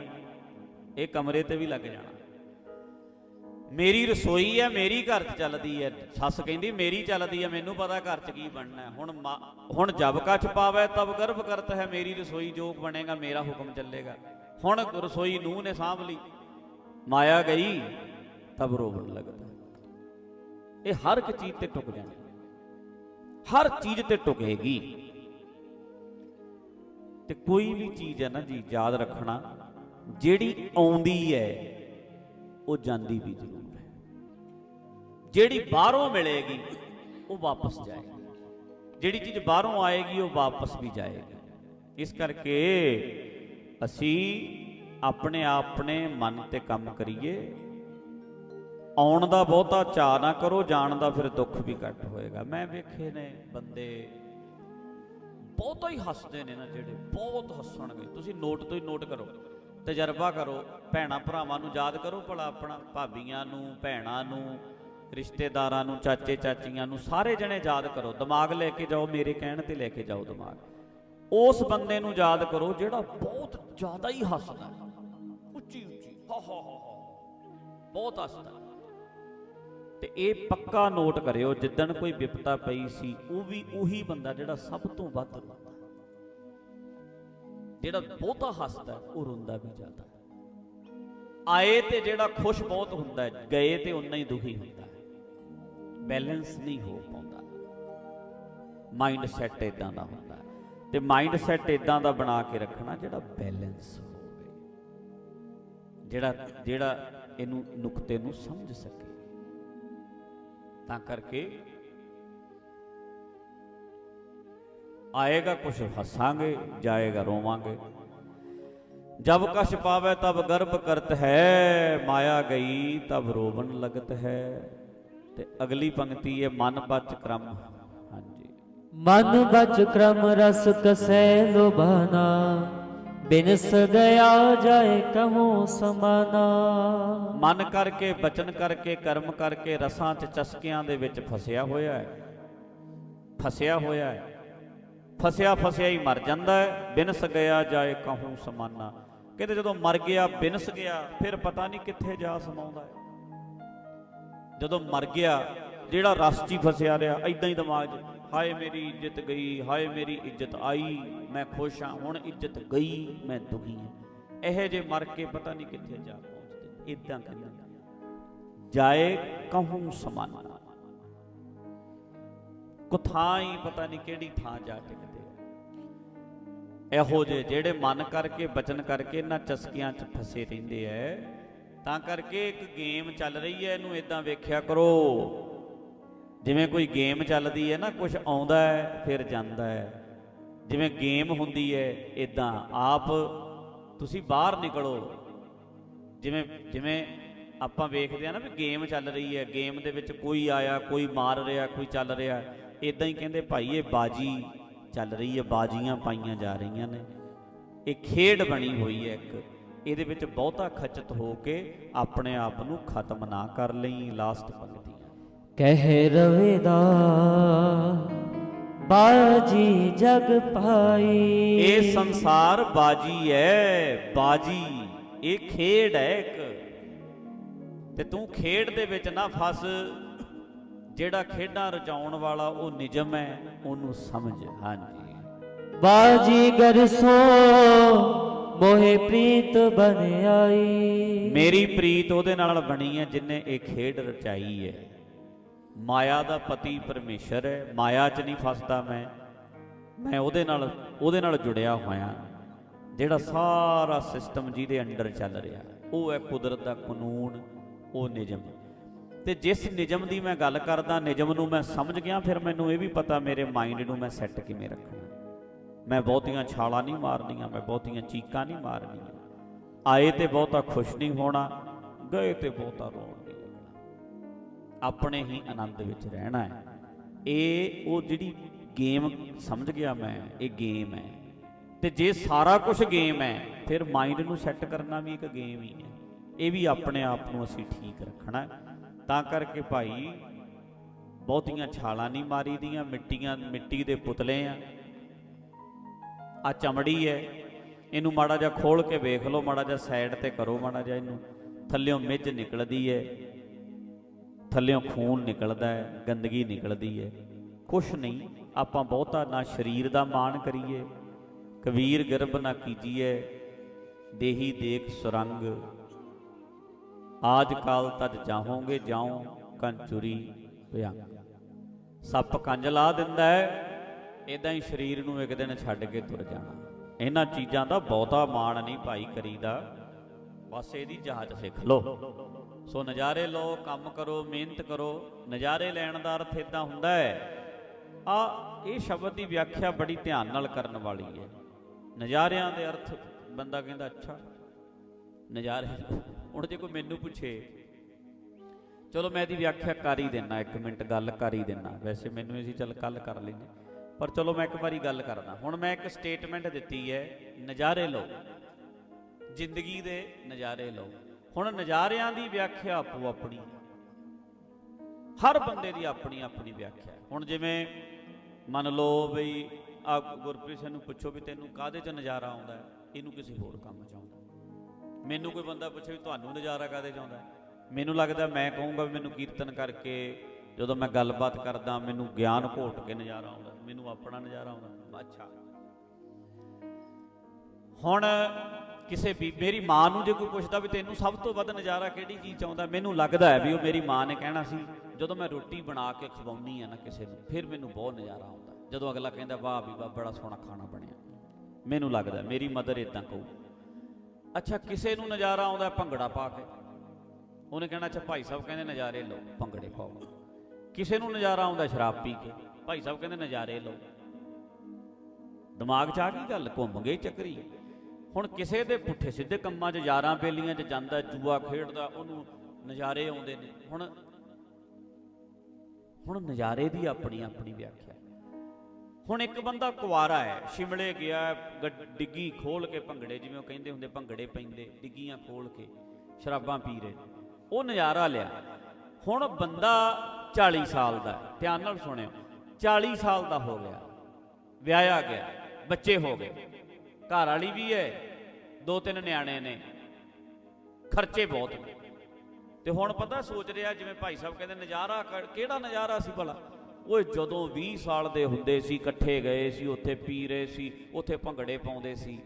ਇਹ ਕਮਰੇ ਤੇ ਵੀ ਲੱਗ ਜਾਣਾ। ਮੇਰੀ ਰਸੋਈ ਹੈ, ਮੇਰੀ ਘਰ 'ਚ ਚੱਲਦੀ ਹੈ। ਸੱਸ ਕਹਿੰਦੀ, ਮੇਰੀ ਚੱਲਦੀ ਹੈ, ਮੈਨੂੰ ਪਤਾ ਘਰ 'ਚ ਕੀ ਬਣਨਾ ਹੁਣ ਮਾਂ- ਹੁਣ ਜਬ ਕਾ ਛਪਾਵੈ, ਤਬ ਗਰਭ ਕਰਤ ਹੈ, ਮੇਰੀ ਰਸੋਈ ਜੋ ਬਣੇਗਾ, ਮੇਰਾ ਹੁਕਮ ਚੱਲੇਗਾ। ਹੁਣ ਰਸੋਈ ਨੂੰਹ ਨੇ ਸਾਂਭ ਲਈ। ਮਾਇਆ ਗਈ, ਤਬ ਰੋਵਣ ਲੱਗਦਾ। ਇਹ ਹਰ ਇੱਕ ਚੀਜ਼ ਤੇ ਟੁਕ ਜਾਣਾ। ਹਰ ਚੀਜ਼ ਤੇ ਟੁਕੇਗੀ। ਤੇ ਕੋਈ ਵੀ ਚੀਜ਼ ਹੈ ਨਾ ਜੀ, ਯਾਦ ਰੱਖਣਾ, ਜਿਹੜੀ ਆਉਂਦੀ ਹੈ, ਉਹ ਜਾਂਦੀ ਵੀ ਜ਼ਰੂਰ ਹੈ। ਜਿਹੜੀ ਬਾਹਰੋਂ ਮਿਲੇਗੀ, ਉਹ ਵਾਪਸ ਜਾਏਗੀ। ਜਿਹੜੀ ਚੀਜ਼ ਬਾਹਰੋਂ ਆਏਗੀ, ਉਹ ਵਾਪਸ ਵੀ ਜਾਏਗੀ। ਇਸ ਕਰਕੇ ਅਸੀਂ ਆਪਣੇ ਆਪਣੇ ਮਨ ਤੇ ਕੰਮ ਕਰੀਏ। ਆਉਣ ਦਾ ਬਹੁਤਾ ਚਾਅ ਨਾ ਕਰੋ, ਜਾਣ ਦਾ ਫਿਰ ਦੁੱਖ ਵੀ ਘੱਟ ਹੋਏਗਾ। ਮੈਂ ਵੇਖੇ ਨੇ ਬੰਦੇ ਬਹੁਤਾ ਹੀ ਹੱਸਦੇ ਨੇ ਨਾ ਜਿਹੜੇ, ਬਹੁਤ ਹੱਸਣਗੇ। ਤੁਸੀਂ ਨੋਟ ਤੋਂ ਹੀ ਨੋਟ ਕਰੋ, ਤਜਰਬਾ ਕਰੋ, ਭੈਣਾ ਭਰਾਵਾਂ ਨੂੰ ਯਾਦ ਕਰੋ ਭਲਾ ਆਪਣਾ, ਭਾਬੀਆਂ ਨੂੰ, ਭੈਣਾਂ ਨੂੰ, ਰਿਸ਼ਤੇਦਾਰਾਂ ਨੂੰ, ਚਾਚੇ ਚਾਚੀਆਂ ਨੂੰ, ਸਾਰੇ ਜਣੇ ਯਾਦ ਕਰੋ। ਦਿਮਾਗ ਲੈ ਕੇ ਜਾਓ, ਮੇਰੇ ਕਹਿਣ ਤੇ ਲੈ ਕੇ ਜਾਓ ਦਿਮਾਗ। ਉਸ ਬੰਦੇ ਨੂੰ ਯਾਦ ਕਰੋ ਜਿਹੜਾ ਬਹੁਤ ਜ਼ਿਆਦਾ ਹੀ ਹੱਸਦਾ ਉੱਚੀ ਉੱਚੀ, ਹਾ ਹਾ ਹਾ ਬਹੁਤ ਹੱਸਦਾ ਹੈ। ਤੇ ਇਹ ਪੱਕਾ ਨੋਟ ਕਰਿਓ, ਜਿੱਦਣ ਕੋਈ ਵਿਪਤਾ ਪਈ ਸੀ, ਉਹ ਵੀ ਉਹੀ ਬੰਦਾ ਜਿਹੜਾ ਸਭ ਤੋਂ ਵੱਧ ਰੋਂਦਾ ਜਿਹੜਾ ਬਹੁਤਾ ਹੱਸਦਾ ਉਹ ਰੋਂਦਾ ਵੀ ਜ਼ਿਆਦਾ ਆਏ ਤੇ ਜਿਹੜਾ ਖੁਸ਼ ਬਹੁਤ ਹੁੰਦਾ ਹੈ, ਗਏ ਤੇ ਉਨਾ ਹੀ ਦੁਖੀ ਹੁੰਦਾ ਹੈ। ਬੈਲੈਂਸ ਨਹੀਂ ਹੋ ਪਾਉਂਦਾ। ਮਾਈਂਡ ਸੈਟ ਇਦਾਂ ਦਾ ਹੁੰਦਾ ਤੇ ਮਾਈਂਡ ਸੈਟ ਇਦਾਂ ਦਾ ਬਣਾ ਕੇ ਰੱਖਣਾ ਜਿਹੜਾ ਬੈਲੈਂਸ ਹੋਵੇ। ਜਿਹੜਾ ਜਿਹੜਾ ਇਹਨੂੰ ਨੁਕਤੇ ਨੂੰ ਸਮਝ ਸਕੇ। ਤਾਂ ਕਰਕੇ ਆਏਗਾ ਕੁਛ ਹੱਸਾਂਗੇ, ਜਾਏਗਾ ਰੋਵਾਂਗੇ। ਜਬ ਕਛ ਪਾਵੇ ਤਬ ਗਰਭ ਕਰਤ ਹੈ, ਮਾਇਆ ਗਈ ਤਬ ਰੋਵਨ ਲਗਤ ਹੈ। ਤੇ ਅਗਲੀ ਪੰਕਤੀ ਹੈ ਮਨ ਬਚ ਕਰਮ। ਮਨ ਬਚ ਕਰਮ ਰਸ ਕਸੈ ਲੋਭਾਨਾ ਬਿਨਸ ਗਿਆ ਜਾਏ ਕਹੋ ਸਮਾਨਾ। ਮਨ ਕਰਕੇ, ਬਚਨ ਕਰਕੇ, ਕਰਮ ਕਰਕੇ ਰਸਾਂ 'ਚ ਚਸਕਿਆਂ ਦੇ ਵਿੱਚ ਫਸਿਆ ਹੋਇਆ ਹੈ। ਫਸਿਆ ਹੋਇਆ ਹੈ। ਫਸਿਆ ਫਸਿਆ ਹੀ ਮਰ ਜਾਂਦਾ ਹੈ। ਬਿਨਸ ਗਿਆ ਜਾਏ ਕਹੂੰ ਸਮਾਨਾ। ਕਹਿੰਦੇ ਜਦੋਂ ਮਰ ਗਿਆ ਬਿਨਸ ਗਿਆ ਫਿਰ ਪਤਾ ਨਹੀਂ ਕਿੱਥੇ ਜਾ ਸਮਾਉਂਦਾ ਹੈ। ਜਦੋਂ ਮਰ ਗਿਆ, ਜਿਹੜਾ ਰਸ 'ਚ ਹੀ ਫਸਿਆ ਰਿਹਾ ਐਦਾਂ ਹੀ ਦਿਮਾਗ 'ਚ। ਹਾਏ ਮੇਰੀ ਇੱਜ਼ਤ ਗਈ, ਹਾਏ ਮੇਰੀ ਇੱਜ਼ਤ ਆਈ, ਮੈਂ ਖੁਸ਼ ਹਾਂ, ਹੁਣ ਇੱਜ਼ਤ ਗਈ, ਮੈਂ ਦੁਖੀ ਹਾਂ। ਇਹ ਜੇ ਮਰ ਕੇ ਪਤਾ ਨਹੀਂ ਕਿੱਥੇ ਜਾ ਪਹੁੰਚਦੇ। ਇਦਾਂ ਕਹਿੰਦਾ ਜਾਏ ਕਹੂੰ ਸਮਾਨਾ। ਕੁਥਾਂ ਹੀ ਪਤਾ ਨਹੀਂ ਕਿਹੜੀ ਥਾਂ ਜਾ ਟਿਕਦੇ। ਇਹੋ ਜੇ ਜਿਹੜੇ ਮਨ ਕਰਕੇ, ਬਚਨ ਕਰਕੇ ਇਹਨਾਂ ਚਸਕੀਆਂ 'ਚ ਫਸੇ ਰਹਿੰਦੇ ਐ, ਤਾਂ ਕਰਕੇ ਇੱਕ ਗੇਮ ਚੱਲ ਰਹੀ ਹੈ ਇਹਨੂੰ ਇਦਾਂ ਵੇਖਿਆ ਕਰੋ। ਜਿਵੇਂ ਕੋਈ ਗੇਮ ਚੱਲਦੀ ਹੈ ਨਾ ਕੁਝ ਆਉਂਦਾ ਹੈ, ਫਿਰ ਜਾਂਦਾ ਹੈ। ਜਿਵੇਂ ਗੇਮ ਹੁੰਦੀ ਹੈ ਇਦਾਂ ਆਪ ਤੁਸੀਂ ਬਾਹਰ ਨਿਕਲੋ। ਜਿਵੇਂ ਜਿਵੇਂ ਆਪਾਂ ਵੇਖਦੇ ਆ ਨਾ ਵੀ ਗੇਮ ਚੱਲ ਰਹੀ ਹੈ, ਗੇਮ ਦੇ ਵਿੱਚ ਕੋਈ ਆਇਆ, ਕੋਈ ਮਾਰ ਰਿਹਾ, ਕੋਈ ਚੱਲ ਰਿਹਾ ਇਦਾਂ ਹੀ ਕਹਿੰਦੇ ਭਾਈ ਇਹ ਬਾਜੀ ਚੱਲ ਰਹੀ ਹੈ, ਬਾਜੀਆਂ ਪਾਈਆਂ ਜਾ ਰਹੀਆਂ ਨੇ। ਇਹ ਖੇਡ ਬਣੀ ਹੋਈ ਹੈ ਇੱਕ। ਇਹਦੇ ਵਿੱਚ ਬਹੁਤਾ ਖਚਤ ਹੋ ਕੇ ਆਪਣੇ ਆਪ ਨੂੰ ਖਤਮ ਨਾ ਕਰ ਲਈ ਲਾਸਟ ਪੰਕਤੀ। ਕਹਿ ਰਵੇਦਾ ਬਾਜੀ ਜਗ ਪਾਈ। ਇਹ ਸੰਸਾਰ ਬਾਜੀ ਹੈ ਬਾਜੀ ਇਹ ਖੇਡ ਹੈ ਇੱਕ। ਤੇ ਤੂੰ ਖੇਡ ਦੇ ਵਿੱਚ ਨਾ ਫਸ ਜਿਹੜਾ ਖੇਡਾਂ ਰਚਾਉਣ ਵਾਲਾ ਉਹ ਨਿਜਮ ਹੈ ਉਹਨੂੰ ਸਮਝ ਹਾਂਜੀ। ਬਾਜੀ ਗਰਸੋ ਮੋਹਿ ਪ੍ਰੀਤ ਬਨ ਆਈ। ਮੇਰੀ ਪ੍ਰੀਤ ਉਹਦੇ ਨਾਲ ਬਣੀ ਹੈ ਜਿਨੇ ਇਹ ਖੇਡ ਰਚਾਈ ਹੈ ਮਾਇਆ ਦਾ ਪਤੀ ਪਰਮੇਸ਼ਰ ਹੈ, ਮਾਇਆ 'ਚ ਨਹੀਂ ਫਸਦਾ ਮੈਂ। ਮੈਂ ਉਹਦੇ ਨਾਲ ਉਹਦੇ ਨਾਲ ਜੁੜਿਆ ਹੋਇਆ। ਜਿਹੜਾ ਸਾਰਾ ਸਿਸਟਮ ਜਿਹਦੇ ਅੰਡਰ ਚੱਲ ਰਿਹਾ, ਉਹ ਹੈ ਕੁਦਰਤ ਦਾ ਕਾਨੂੰਨ, ਉਹ ਨਿਯਮ। ਤੇ ਜਿਸ ਨਿਯਮ ਦੀ ਮੈਂ ਗੱਲ ਕਰਦਾ, ਨਿਯਮ ਨੂੰ ਮੈਂ ਸਮਝ ਗਿਆ, ਫਿਰ ਮੈਨੂੰ ਇਹ ਵੀ ਪਤਾ ਮੇਰੇ ਮਾਈਂਡ ਨੂੰ ਮੈਂ ਸੈੱਟ ਕਿਵੇਂ ਰੱਖਣਾ। ਮੈਂ ਬਹੁਤੀਆਂ ਛਾਲਾਂ ਨਹੀਂ ਮਾਰਨੀਆਂ, ਮੈਂ ਬਹੁਤੀਆਂ ਚੀਕਾਂ ਨਹੀਂ ਮਾਰਨੀਆਂ। ਆਏ ਤੇ ਬਹੁਤਾ ਖੁਸ਼ ਨਹੀਂ ਹੋਣਾ, ਗਏ ਤੇ ਬਹੁਤਾ ਰੋਣਾ। ਆਪਣੇ ਹੀ ਆਨੰਦ ਵਿੱਚ ਰਹਿਣਾ ਹੈ। ਇਹ ਉਹ ਜਿਹੜੀ ਗੇਮ ਸਮਝ ਗਿਆ ਮੈਂ, ਇਹ ਗੇਮ ਹੈ। ਤੇ ਜੇ ਸਾਰਾ ਕੁਝ ਗੇਮ ਹੈ, ਫਿਰ ਮਾਈਂਡ ਨੂੰ ਸੈੱਟ ਕਰਨਾ ਵੀ ਇੱਕ ਗੇਮ ਹੀ ਹੈ। ਇਹ ਵੀ ਆਪਣੇ ਆਪ ਨੂੰ ਅਸੀਂ ਠੀਕ ਰੱਖਣਾ ਤਾਂ ਕਰਕੇ ਭਾਈ, ਬਹੁਤੀਆਂ ਛਾਲਾਂ ਨਹੀਂ ਮਾਰੀ ਦੀਆਂ ਮਿੱਟੀਆਂ, ਮਿੱਟੀ ਦੇ ਪੁਤਲੇ ਆ। ਆ ਚਮੜੀ ਹੈ, ਇਹਨੂੰ ਮਾੜਾ ਜਿਹਾ ਖੋਲ ਕੇ ਵੇਖ ਲਓ, ਮਾੜਾ ਜਿਹਾ ਸਾਈਡ ਤੇ ਕਰੋ ਮਾੜਾ ਜਿਹਾ ਇਹਨੂੰ। ਥੱਲਿਓਂ ਮਿੱਝ ਨਿਕਲਦੀ ਹੈ। ਥੱਲਿਓਂ ਖੂਨ ਨਿਕਲਦਾ ਹੈ, ਗੰਦਗੀ ਨਿਕਲਦੀ ਹੈ। ਕੁਛ ਨਹੀਂ, ਆਪਾਂ ਬਹੁਤਾ ਨਾ ਸਰੀਰ ਦਾ ਮਾਣ ਕਰੀਏ, ਕਬੀਰ ਗਰਭ ਨਾ ਕੀਜੀਏ, ਦੇਹੀ ਦੇਖ ਸੁਰੰਗ। ਆਜ ਕਾਲ ਤਜ ਜਾਹੋਗੇ, ਜਾਉ ਕੰਚੁਰੀ ਭਯੰਗ ਸੱਪ ਕੰਜ ਲਾ ਦਿੰਦਾ ਹੈ ਇਦਾਂ ਹੀ ਸਰੀਰ ਨੂੰ ਇੱਕ ਦਿਨ ਛੱਡ ਕੇ ਤੁਰ ਜਾਣਾ। ਇਹਨਾਂ ਚੀਜ਼ਾਂ ਦਾ ਬਹੁਤਾ ਮਾਣ ਨਹੀਂ ਭਾਈ ਕਰੀਦਾ। ਬਸ ਇਹਦੀ ਜਹਾਜ਼ ਸਿੱਖ ਲਓ। ਸੋ ਨਜ਼ਾਰੇ ਲਓ, ਕੰਮ ਕਰੋ, ਮਿਹਨਤ ਕਰੋ। ਨਜ਼ਾਰੇ ਲੈਣ ਦਾ ਅਰਥ ਇਦਾਂ ਹੁੰਦਾ ਹੈ, ਆ, ਇਹ ਸ਼ਬਦ ਦੀ ਵਿਆਖਿਆ ਬੜੀ ਧਿਆਨ ਨਾਲ ਕਰਨ ਵਾਲੀ ਹੈ। ਨਜ਼ਾਰਿਆਂ ਦੇ ਅਰਥ ਬੰਦਾ ਕਹਿੰਦਾ, ਅੱਛਾ, ਨਜ਼ਾਰੇ ਹੁਣ ਜੇ ਕੋਈ ਮੈਨੂੰ ਪੁੱਛੇ, ਚਲੋ ਮੈਂ ਇਹਦੀ ਵਿਆਖਿਆ ਕਰ ਹੀ ਦੇਣਾ ਇੱਕ ਮਿੰਟ ਗੱਲ ਕਰ ਹੀ ਦੇਣਾ ਵੈਸੇ ਮੈਨੂੰ ਇਹ ਸੀ, ਚੱਲ ਕੱਲ ਕਰ ਲੈਨੇ ਪਰ ਚਲੋ ਮੈਂ ਇੱਕ ਵਾਰੀ ਗੱਲ ਕਰਦਾ। ਹੁਣ ਮੈਂ ਇੱਕ ਸਟੇਟਮੈਂਟ ਦਿੱਤੀ ਹੈ, ਨਜ਼ਾਰੇ ਲਓ। ਜ਼ਿੰਦਗੀ ਦੇ ਨਜ਼ਾਰੇ ਲਓ। ਹੁਣ ਨਜ਼ਾਰਿਆਂ ਦੀ ਵਿਆਖਿਆ ਆਪੋ ਆਪਣੀ ਹਰ ਬੰਦੇ ਦੀ ਆਪਣੀ ਆਪਣੀ ਵਿਆਖਿਆ ਹੁਣ ਜਿਵੇਂ ਮੰਨ ਲਓ ਬਈ ਆ ਗੁਰਪ੍ਰੀਤ ਸਿੰਘ ਨੂੰ ਪੁੱਛੋ ਵੀ ਤੈਨੂੰ ਕਾਹਦੇ 'ਚ ਨਜ਼ਾਰਾ ਆਉਂਦਾ ਹੈ? ਇਹਨੂੰ ਕਿਸੇ ਹੋਰ ਕੰਮ 'ਚ ਆਉਂਦਾ ਮੈਨੂੰ ਕੋਈ ਬੰਦਾ ਪੁੱਛੇ ਵੀ ਤੁਹਾਨੂੰ ਨਜ਼ਾਰਾ ਕਾਹਦੇ 'ਚ ਆਉਂਦਾ ਮੈਨੂੰ ਲੱਗਦਾ ਮੈਂ ਕਹੂੰਗਾ ਵੀ ਮੈਨੂੰ ਕੀਰਤਨ ਕਰਕੇ ਜਦੋਂ ਮੈਂ ਗੱਲਬਾਤ ਕਰਦਾ, ਮੈਨੂੰ ਗਿਆਨ ਘੋਟ ਕੇ ਨਜ਼ਾਰਾ ਆਉਂਦਾ ਮੈਨੂੰ ਆਪਣਾ ਨਜ਼ਾਰਾ ਆਉਂਦਾ ਅੱਛਾ। ਹੁਣ ਕਿਸੇ ਵੀ, ਮੇਰੀ ਮਾਂ ਨੂੰ ਜੇ ਕੋਈ ਪੁੱਛਦਾ ਵੀ ਤੈਨੂੰ ਸਭ ਤੋਂ ਵੱਧ ਨਜ਼ਾਰਾ ਕਿਹੜੀ ਚੀਜ਼ ਚ ਆਉਂਦਾ ਮੈਨੂੰ ਲੱਗਦਾ ਹੈ ਵੀ ਉਹ ਮੇਰੀ ਮਾਂ ਨੇ ਕਹਿਣਾ ਸੀ, ਜਦੋਂ ਮੈਂ ਰੋਟੀ ਬਣਾ ਕੇ ਖਵਾਉਣੀ ਆ ਨਾ ਕਿਸੇ ਨੂੰ, ਫਿਰ ਮੈਨੂੰ ਬਹੁਤ ਨਜ਼ਾਰਾ ਆਉਂਦਾ। ਜਦੋਂ ਅਗਲਾ ਕਹਿੰਦਾ, ਵਾਹ ਵੀ ਵਾਹ, ਬੜਾ ਸੋਹਣਾ ਖਾਣਾ ਬਣਿਆ। ਮੈਨੂੰ ਲੱਗਦਾ ਮੇਰੀ ਮਦਰ ਇਦਾਂ ਕਹੂ। ਅੱਛਾ, ਕਿਸੇ ਨੂੰ ਨਜ਼ਾਰਾ ਆਉਂਦਾ ਭੰਗੜਾ ਪਾ ਕੇ। ਉਹਨੇ ਕਹਿਣਾ, ਅੱਛਾ, ਭਾਈ ਸਾਹਿਬ ਕਹਿੰਦੇ ਨਜ਼ਾਰੇ ਲਓ, ਭੰਗੜੇ ਪਾਓ। ਕਿਸੇ ਨੂੰ ਨਜ਼ਾਰਾ ਆਉਂਦਾ ਸ਼ਰਾਬ ਪੀ ਕੇ। ਭਾਈ ਸਾਹਿਬ ਕਹਿੰਦੇ ਨਜ਼ਾਰੇ ਲਓ। ਦਿਮਾਗ 'ਚ ਆ ਗਈ ਗੱਲ? ਘੁੰਮ ਗਈ ਚੱਕਰੀ? ਹੁਣ ਕਿਸੇ ਦੇ ਪੁੱਠੇ ਸਿੱਧੇ ਕੰਮਾਂ 'ਚ ਯਾਰਾਂ ਬੇਲੀਆਂ 'ਚ ਜਾਂਦਾ, ਜੂਆ ਖੇਡਦਾ, ਉਹਨੂੰ ਨਜ਼ਾਰੇ ਆਉਂਦੇ ਨੇ। ਹੁਣ ਹੁਣ ਨਜ਼ਾਰੇ ਦੀ ਆਪਣੀ ਆਪਣੀ ਵਿਆਖਿਆ। ਹੁਣ ਇੱਕ ਬੰਦਾ ਕੁਵਾਰਾ ਹੈ, ਸ਼ਿਮਲੇ ਗਿਆ, ਗੱਡ- ਡਿੱਗੀ ਖੋਲ ਕੇ ਭੰਗੜੇ, ਜਿਵੇਂ ਉਹ ਕਹਿੰਦੇ ਹੁੰਦੇ, ਭੰਗੜੇ ਪੈਂਦੇ, ਡਿੱਗੀਆਂ ਖੋਲ ਕੇ, ਸ਼ਰਾਬਾਂ ਪੀ ਰਹੇ ਉਹ ਨਜ਼ਾਰਾ ਲਿਆ। ਹੁਣ ਬੰਦਾ 40 ਸਾਲ ਦਾ ਧਿਆਨ ਨਾਲ ਸੁਣਿਓ 40 ਸਾਲ ਦਾ ਹੋ ਗਿਆ, ਵਿਆਹਿਆ ਗਿਆ, ਬੱਚੇ ਹੋ ਗਏ। ਘਰ ਵਾਲੀ ਵੀ ਹੈ, ਦੋ ਤਿੰਨ ਨਿਆਣੇ ਨੇ। ਖਰਚੇ ਬਹੁਤ ਨੇ। ਤੇ ਹੁਣ ਪਤਾ ਸੋਚ ਰਿਹਾ ਜਿਵੇਂ ਭਾਈ ਸਾਹਿਬ ਕਹਿੰਦੇ, ਨਜ਼ਾਰਾ ਕਿਹੜਾ ਨਜ਼ਾਰਾ ਸੀ ਭਲਾ? ਉਹ ਜਦੋਂ 20 ਸਾਲ ਦੇ ਹੁੰਦੇ ਸੀ, ਇਕੱਠੇ ਗਏ ਸੀ, ਉੱਥੇ ਪੀ ਰਹੇ ਸੀ, ਉੱਥੇ ਭੰਗੜੇ ਪਾਉਂਦੇ ਸੀ।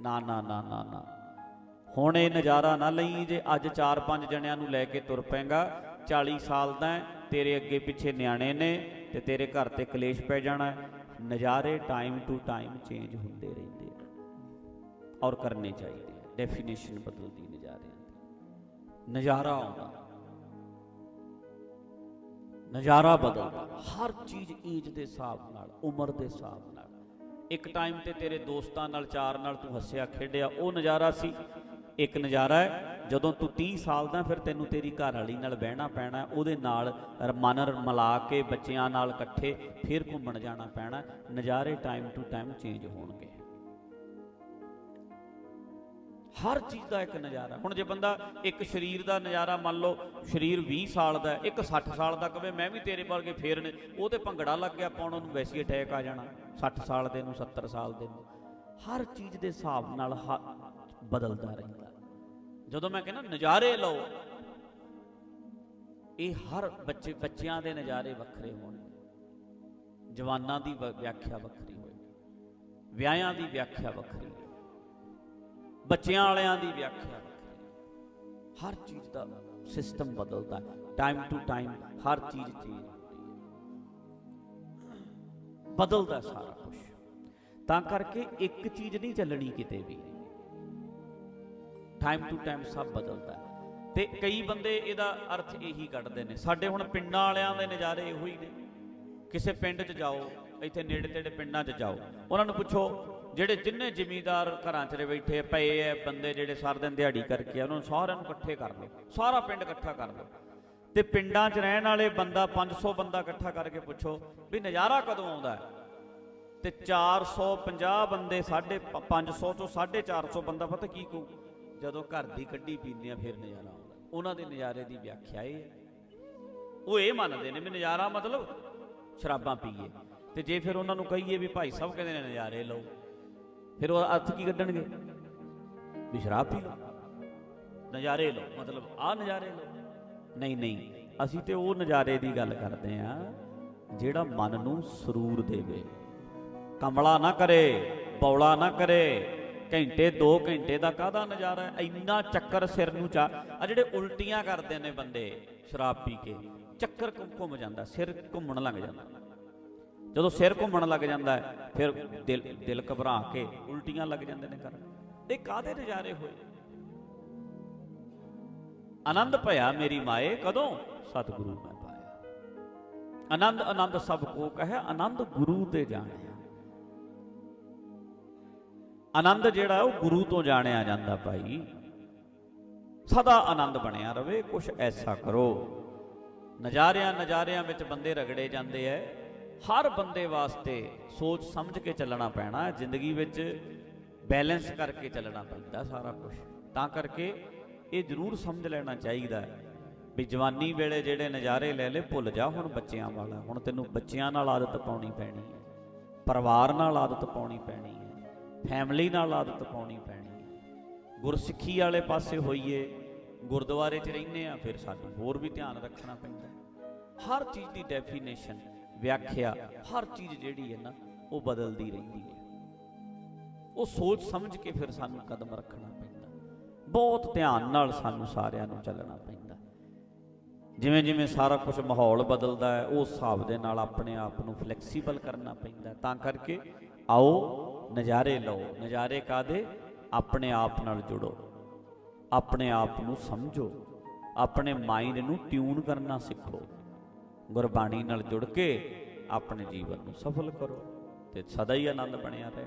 ਨਾ ਨਾ ਨਾ ਨਾ ਨਾ। ਹੁਣ ਇਹ ਨਜ਼ਾਰਾ ਨਾ ਲਈ ਜੇ ਅੱਜ 4-5 ਜਣਿਆਂ ਨੂੰ ਲੈ ਕੇ ਤੁਰ ਪੈਂਗਾ 40 ਸਾਲ ਦਾ ਤੇਰੇ ਅੱਗੇ ਪਿੱਛੇ ਨਿਆਣੇ ਨੇ ਤੇ ਤੇਰੇ ਘਰ ਤੇ ਕਲੇਸ਼ ਪੈ ਜਾਣਾ ਨਜ਼ਾਰੇ ਟਾਈਮ ਟੂ ਟਾਈਮ ਚੇਂਜ ਹੁੰਦੇ ਰਹਿੰਦੇ ਔਰ ਕਰਨੇ ਚਾਹੀਦੇ ਆ। ਡੈਫੀਨੇਸ਼ਨ ਬਦਲਦੀ ਨਜ਼ਾਰਿਆਂ ਦੀ ਨਜ਼ਾਰਾ ਆਉਂਦਾ। ਨਜ਼ਾਰਾ ਬਦਲਦਾ। ਹਰ ਚੀਜ਼ ਏਜ ਦੇ ਹਿਸਾਬ ਨਾਲ, ਉਮਰ ਦੇ ਹਿਸਾਬ ਨਾਲ। ਇੱਕ ਟਾਈਮ ਤੇ ਤੇਰੇ ਦੋਸਤਾਂ ਨਾਲ, ਚਾਰ ਨਾਲ ਤੂੰ ਹੱਸਿਆ, ਖੇਡਿਆ, ਉਹ ਨਜ਼ਾਰਾ ਸੀ। ਇੱਕ ਨਜ਼ਾਰਾ ਹੈ, ਜਦੋਂ ਤੂੰ 30 ਸਾਲ ਦਾ, ਫਿਰ ਤੈਨੂੰ ਤੇਰੀ ਘਰ ਵਾਲੀ ਨਾਲ ਬਹਿਣਾ ਪੈਣਾ ਉਹਦੇ ਨਾਲ ਰ- ਮਨ ਮਿਲਾ ਕੇ ਬੱਚਿਆਂ ਨਾਲ ਇਕੱਠੇ ਫਿਰ ਘੁੰਮਣ ਜਾਣਾ ਪੈਣਾ ਨਜ਼ਾਰੇ ਟਾਈਮ ਟੂ ਟਾਈਮ ਚੇਂਜ ਹੋਣਗੇ। ਹਰ ਚੀਜ਼ ਦਾ ਇੱਕ ਨਜ਼ਾਰਾ। ਹੁਣ ਜੇ ਬੰਦਾ ਇੱਕ ਸਰੀਰ ਦਾ ਨਜ਼ਾਰਾ ਮੰਨ ਲਓ, ਸਰੀਰ 20 ਸਾਲ ਦਾ ਇੱਕ 60 ਸਾਲ ਦਾ ਕਵੇ, ਮੈਂ ਵੀ ਤੇਰੇ ਵਰਗੇ ਫੇਰ ਨੇ, ਉਹ ਤੇ ਭੰਗੜਾ ਲੱਗ ਗਿਆ ਪਾਉਣ ਉਹਨੂੰ ਵੈਸੀ ਅਟੈਕ ਆ ਜਾਣਾ। 60 ਸਾਲ ਦੇ ਨੂੰ 70 ਸਾਲ ਦੇ ਨੂੰ। ਹਰ ਚੀਜ਼ ਦੇ ਹਿਸਾਬ ਨਾਲ ਹ- ਬਦਲਦਾ ਰਹਿੰਦਾ। ਜਦੋਂ ਮੈਂ ਕਹਿੰਦਾ, ਨਜ਼ਾਰੇ ਲਓ, ਇਹ ਹਰ ਬੱਚੇ, ਬੱਚਿਆਂ ਦੇ ਨਜ਼ਾਰੇ ਵੱਖਰੇ ਹੋਣਗੇ ਜਵਾਨਾਂ ਦੀ ਵਿਆਖਿਆ ਵੱਖਰੀ ਹੋਏਗੀ ਵਿਆਹਾਂ ਦੀ ਵਿਆਖਿਆ ਵੱਖਰੀ ਹੈ ਬੱਚਿਆਂ ਵਾਲਿਆਂ ਦੀ ਵਿਆਖਿਆ ਹਰ ਚੀਜ਼ ਦਾ ਸਿਸਟਮ ਬਦਲਦਾ ਟਾਈਮ ਟੂ ਟਾਈਮ ਹਰ ਚੀਜ਼ ਚੇਂਜ ਹੁੰਦੀ ਬਦਲਦਾ ਸਾਰਾ ਕੁਝ ਤਾਂ ਕਰਕੇ ਇੱਕ ਚੀਜ਼ ਨਹੀਂ ਚੱਲਣੀ ਕਿਤੇ ਵੀ। ਟਾਈਮ ਟੂ ਟਾਈਮ ਸਭ ਬਦਲਦਾ ਤੇ ਕਈ ਬੰਦੇ ਇਹਦਾ ਅਰਥ ਇਹੀ ਕੱਢਦੇ ਨੇ। ਸਾਡੇ ਹੁਣ ਪਿੰਡਾਂ ਵਾਲਿਆਂ ਦੇ ਨਜ਼ਾਰੇ ਇਹੋ ਹੀ ਨੇ। ਕਿਸੇ ਪਿੰਡ 'ਚ ਜਾਓ ਇੱਥੇ ਨੇੜੇ ਤੇੜੇ ਪਿੰਡਾਂ 'ਚ ਜਾਓ। ਉਹਨਾਂ ਨੂੰ ਪੁੱਛੋ ਜਿਹੜੇ ਜਿੰਨੇ ਜ਼ਿਮੀਂਦਾਰ ਘਰਾਂ 'ਚ ਬੈਠੇ ਪਏ ਐ ਬੰਦੇ ਜਿਹੜੇ ਸਾਰਾ ਦਿਨ ਦਿਹਾੜੀ ਕਰਕੇ ਆ, ਉਹਨਾਂ ਨੂੰ ਸਾਰਿਆਂ ਨੂੰ ਇਕੱਠੇ ਕਰ ਲਓ। ਸਾਰਾ ਪਿੰਡ ਇਕੱਠਾ ਕਰ ਲਓ। ਤੇ ਪਿੰਡਾਂ 'ਚ ਰਹਿਣ ਵਾਲੇ ਬੰਦਾ 500 ਬੰਦਾ ਇਕੱਠਾ ਕਰਕੇ ਪੁੱਛੋ ਵੀ ਨਜ਼ਾਰਾ ਕਦੋਂ ਆਉਂਦਾ ਹੈ? ਤੇ 450 ਬੰਦੇ ਸਾਢੇ ਤੋਂ 500 ਚੋਂ 450 ਬੰਦਾ ਪਤਾ ਕੀ ਕਹੂ? ਜਦੋਂ ਘਰ ਦੀ ਕੱਢੀ ਪੀਂਦੇ ਆ ਫਿਰ ਨਜ਼ਾਰਾ ਆਉਂਦਾ। ਉਹਨਾਂ ਦੇ ਨਜ਼ਾਰੇ ਦੀ ਵਿਆਖਿਆ ਇਹ ਉਹ ਇਹ ਮੰਨਦੇ ਨੇ ਵੀ ਨਜ਼ਾਰਾ ਮਤਲਬ ਸ਼ਰਾਬਾਂ ਪੀਏ। ਤੇ ਜੇ ਫਿਰ ਉਹਨਾਂ ਨੂੰ ਕਹੀਏ ਵੀ ਭਾਈ ਸਾਹਿਬ ਕਹਿੰਦੇ ਨੇ ਨਜ਼ਾਰੇ ਲਓ, ਫਿਰ ਉਹ ਅਰਥ ਕੀ ਕੱਢਣਗੇ? ਵੀ ਸ਼ਰਾਬ ਪੀ ਲਓ। ਨਜ਼ਾਰੇ ਲਓ, ਮਤਲਬ ਆ ਨਜ਼ਾਰੇ ਲਓ। ਨਹੀਂ ਨਹੀਂ, ਅਸੀਂ ਤੇ ਉਹ ਨਜ਼ਾਰੇ ਦੀ ਗੱਲ ਕਰਦੇ ਆ ਜਿਹੜਾ ਮਨ ਨੂੰ ਸਰੂਰ ਦੇਵੇ। ਕਮਲਾ ਨਾ ਕਰੇ, ਬੌਲਾ ਨਾ ਕਰੇ, ਘੰਟੇ 2 ਘੰਟੇ ਦਾ ਕਾਹਦਾ ਨਜ਼ਾਰਾ? ਹੈ ਇੰਨਾ ਚੱਕਰ ਸਿਰ ਨੂੰ ਚਾ ਆ ਜਿਹੜੇ ਉਲਟੀਆਂ ਕਰਦੇ ਨੇ ਬੰਦੇ, ਸ਼ਰਾਬ ਪੀ ਕੇ, ਚੱਕਰ ਘੁੰਮ- ਜਾਂਦਾ, ਸਿਰ ਘੁੰਮਣ ਲੱਗ ਜਾਂਦਾ। ਜਦੋਂ ਸਿਰ ਘੁੰਮਣ ਲੱਗ ਜਾਂਦਾ ਹੈ, ਫਿਰ ਦਿਲ ਦਿਲ ਘਬਰਾ ਕੇ ਉਲਟੀਆਂ ਲੱਗ ਜਾਂਦੇ ਨੇ ਕਰਨ। ਇਹ ਕਾਹਦੇ ਨਜ਼ਾਰੇ ਹੋਏ? ਆਨੰਦ ਭਇਆ ਮੇਰੀ ਮਾਏ, ਕਦੋਂ? ਸਤਿਗੁਰੂ ਮੈਂ ਪਾਇਆ। ਆਨੰਦ ਆਨੰਦ ਸਭ ਕੋ ਕਹੇ, ਆਨੰਦ ਗੁਰੂ ਤੇ ਜਾਣਿਆ। ਆਨੰਦ ਜਿਹੜਾ ਉਹ ਗੁਰੂ ਤੋਂ ਜਾਣਿਆ ਜਾਂਦਾ ਭਾਈ। ਸਦਾ ਆਨੰਦ ਬਣਿਆ ਰਵੇ, ਕੁਛ ਐਸਾ ਕਰੋ। ਨਜ਼ਾਰਿਆਂ ਨਜ਼ਾਰਿਆਂ ਵਿੱਚ ਬੰਦੇ ਰਗੜੇ ਜਾਂਦੇ ਐ। ਹਰ ਬੰਦੇ ਵਾਸਤੇ ਸੋਚ ਸਮਝ ਕੇ ਚੱਲਣਾ ਪੈਣਾ, ਜ਼ਿੰਦਗੀ ਵਿੱਚ ਬੈਲੈਂਸ ਕਰਕੇ ਚੱਲਣਾ ਪੈਂਦਾ ਸਾਰਾ ਕੁਝ ਤਾਂ ਕਰਕੇ ਇਹ ਜ਼ਰੂਰ ਸਮਝ ਲੈਣਾ ਚਾਹੀਦਾ ਵੀ ਜਵਾਨੀ ਵੇਲੇ ਜਿਹੜੇ ਨਜ਼ਾਰੇ ਲੈ ਲੈ ਭੁੱਲ ਜਾ ਹੁਣ ਬੱਚਿਆਂ ਵਾਲਾ। ਹੁਣ ਤੈਨੂੰ ਬੱਚਿਆਂ ਨਾਲ ਆਦਤ ਪਾਉਣੀ ਪੈਣੀ ਹੈ, ਪਰਿਵਾਰ ਨਾਲ ਆਦਤ ਪਾਉਣੀ ਪੈਣੀ ਹੈ ਫੈਮਿਲੀ ਨਾਲ ਆਦਤ ਪਾਉਣੀ ਪੈਣੀ ਹੈ। ਗੁਰਸਿੱਖੀ ਵਾਲੇ ਪਾਸੇ ਹੋਈਏ, ਗੁਰਦੁਆਰੇ 'ਚ ਰਹਿੰਦੇ ਆ ਫਿਰ ਸਾਨੂੰ ਹੋਰ ਵੀ ਧਿਆਨ ਰੱਖਣਾ ਪੈਂਦਾ ਹਰ ਚੀਜ਼ ਦੀ ਡੈਫੀਨੇਸ਼ਨ ਵਿਆਖਿਆ ਹਰ ਚੀਜ਼ ਜਿਹੜੀ ਹੈ ਨਾ, ਉਹ ਬਦਲਦੀ ਰਹਿੰਦੀ ਹੈ। ਉਹ ਸੋਚ ਸਮਝ ਕੇ ਫਿਰ ਸਾਨੂੰ ਕਦਮ ਰੱਖਣਾ ਪੈਂਦਾ। ਬਹੁਤ ਧਿਆਨ ਨਾਲ ਸਾਨੂੰ ਸਾਰਿਆਂ ਨੂੰ ਚੱਲਣਾ ਪੈਂਦਾ। ਜਿਵੇਂ ਜਿਵੇਂ ਸਾਰਾ ਕੁਝ ਮਾਹੌਲ ਬਦਲਦਾ ਹੈ ਉਸ ਹਿਸਾਬ ਦੇ ਨਾਲ ਆਪਣੇ ਆਪ ਨੂੰ ਫਲੈਕਸੀਬਲ ਕਰਨਾ ਪੈਂਦਾ। ਤਾਂ ਕਰਕੇ ਆਓ, ਨਜ਼ਾਰੇ ਲਓ। ਨਜ਼ਾਰੇ ਕਾਦੇ ਆਪਣੇ ਆਪ ਨਾਲ ਜੁੜੋ। ਆਪਣੇ ਆਪ ਨੂੰ ਸਮਝੋ। ਆਪਣੇ ਮਾਈਂਡ ਨੂੰ ਟਿਊਨ ਕਰਨਾ ਸਿੱਖੋ। ਗੁਰਬਾਣੀ ਨਾਲ ਜੁੜ ਕੇ ਆਪਣੇ ਜੀਵਨ ਨੂੰ ਸਫਲ ਕਰੋ ਤੇ ਸਦਾ ਹੀ ਆਨੰਦ ਬਣਿਆ ਰਹੇ।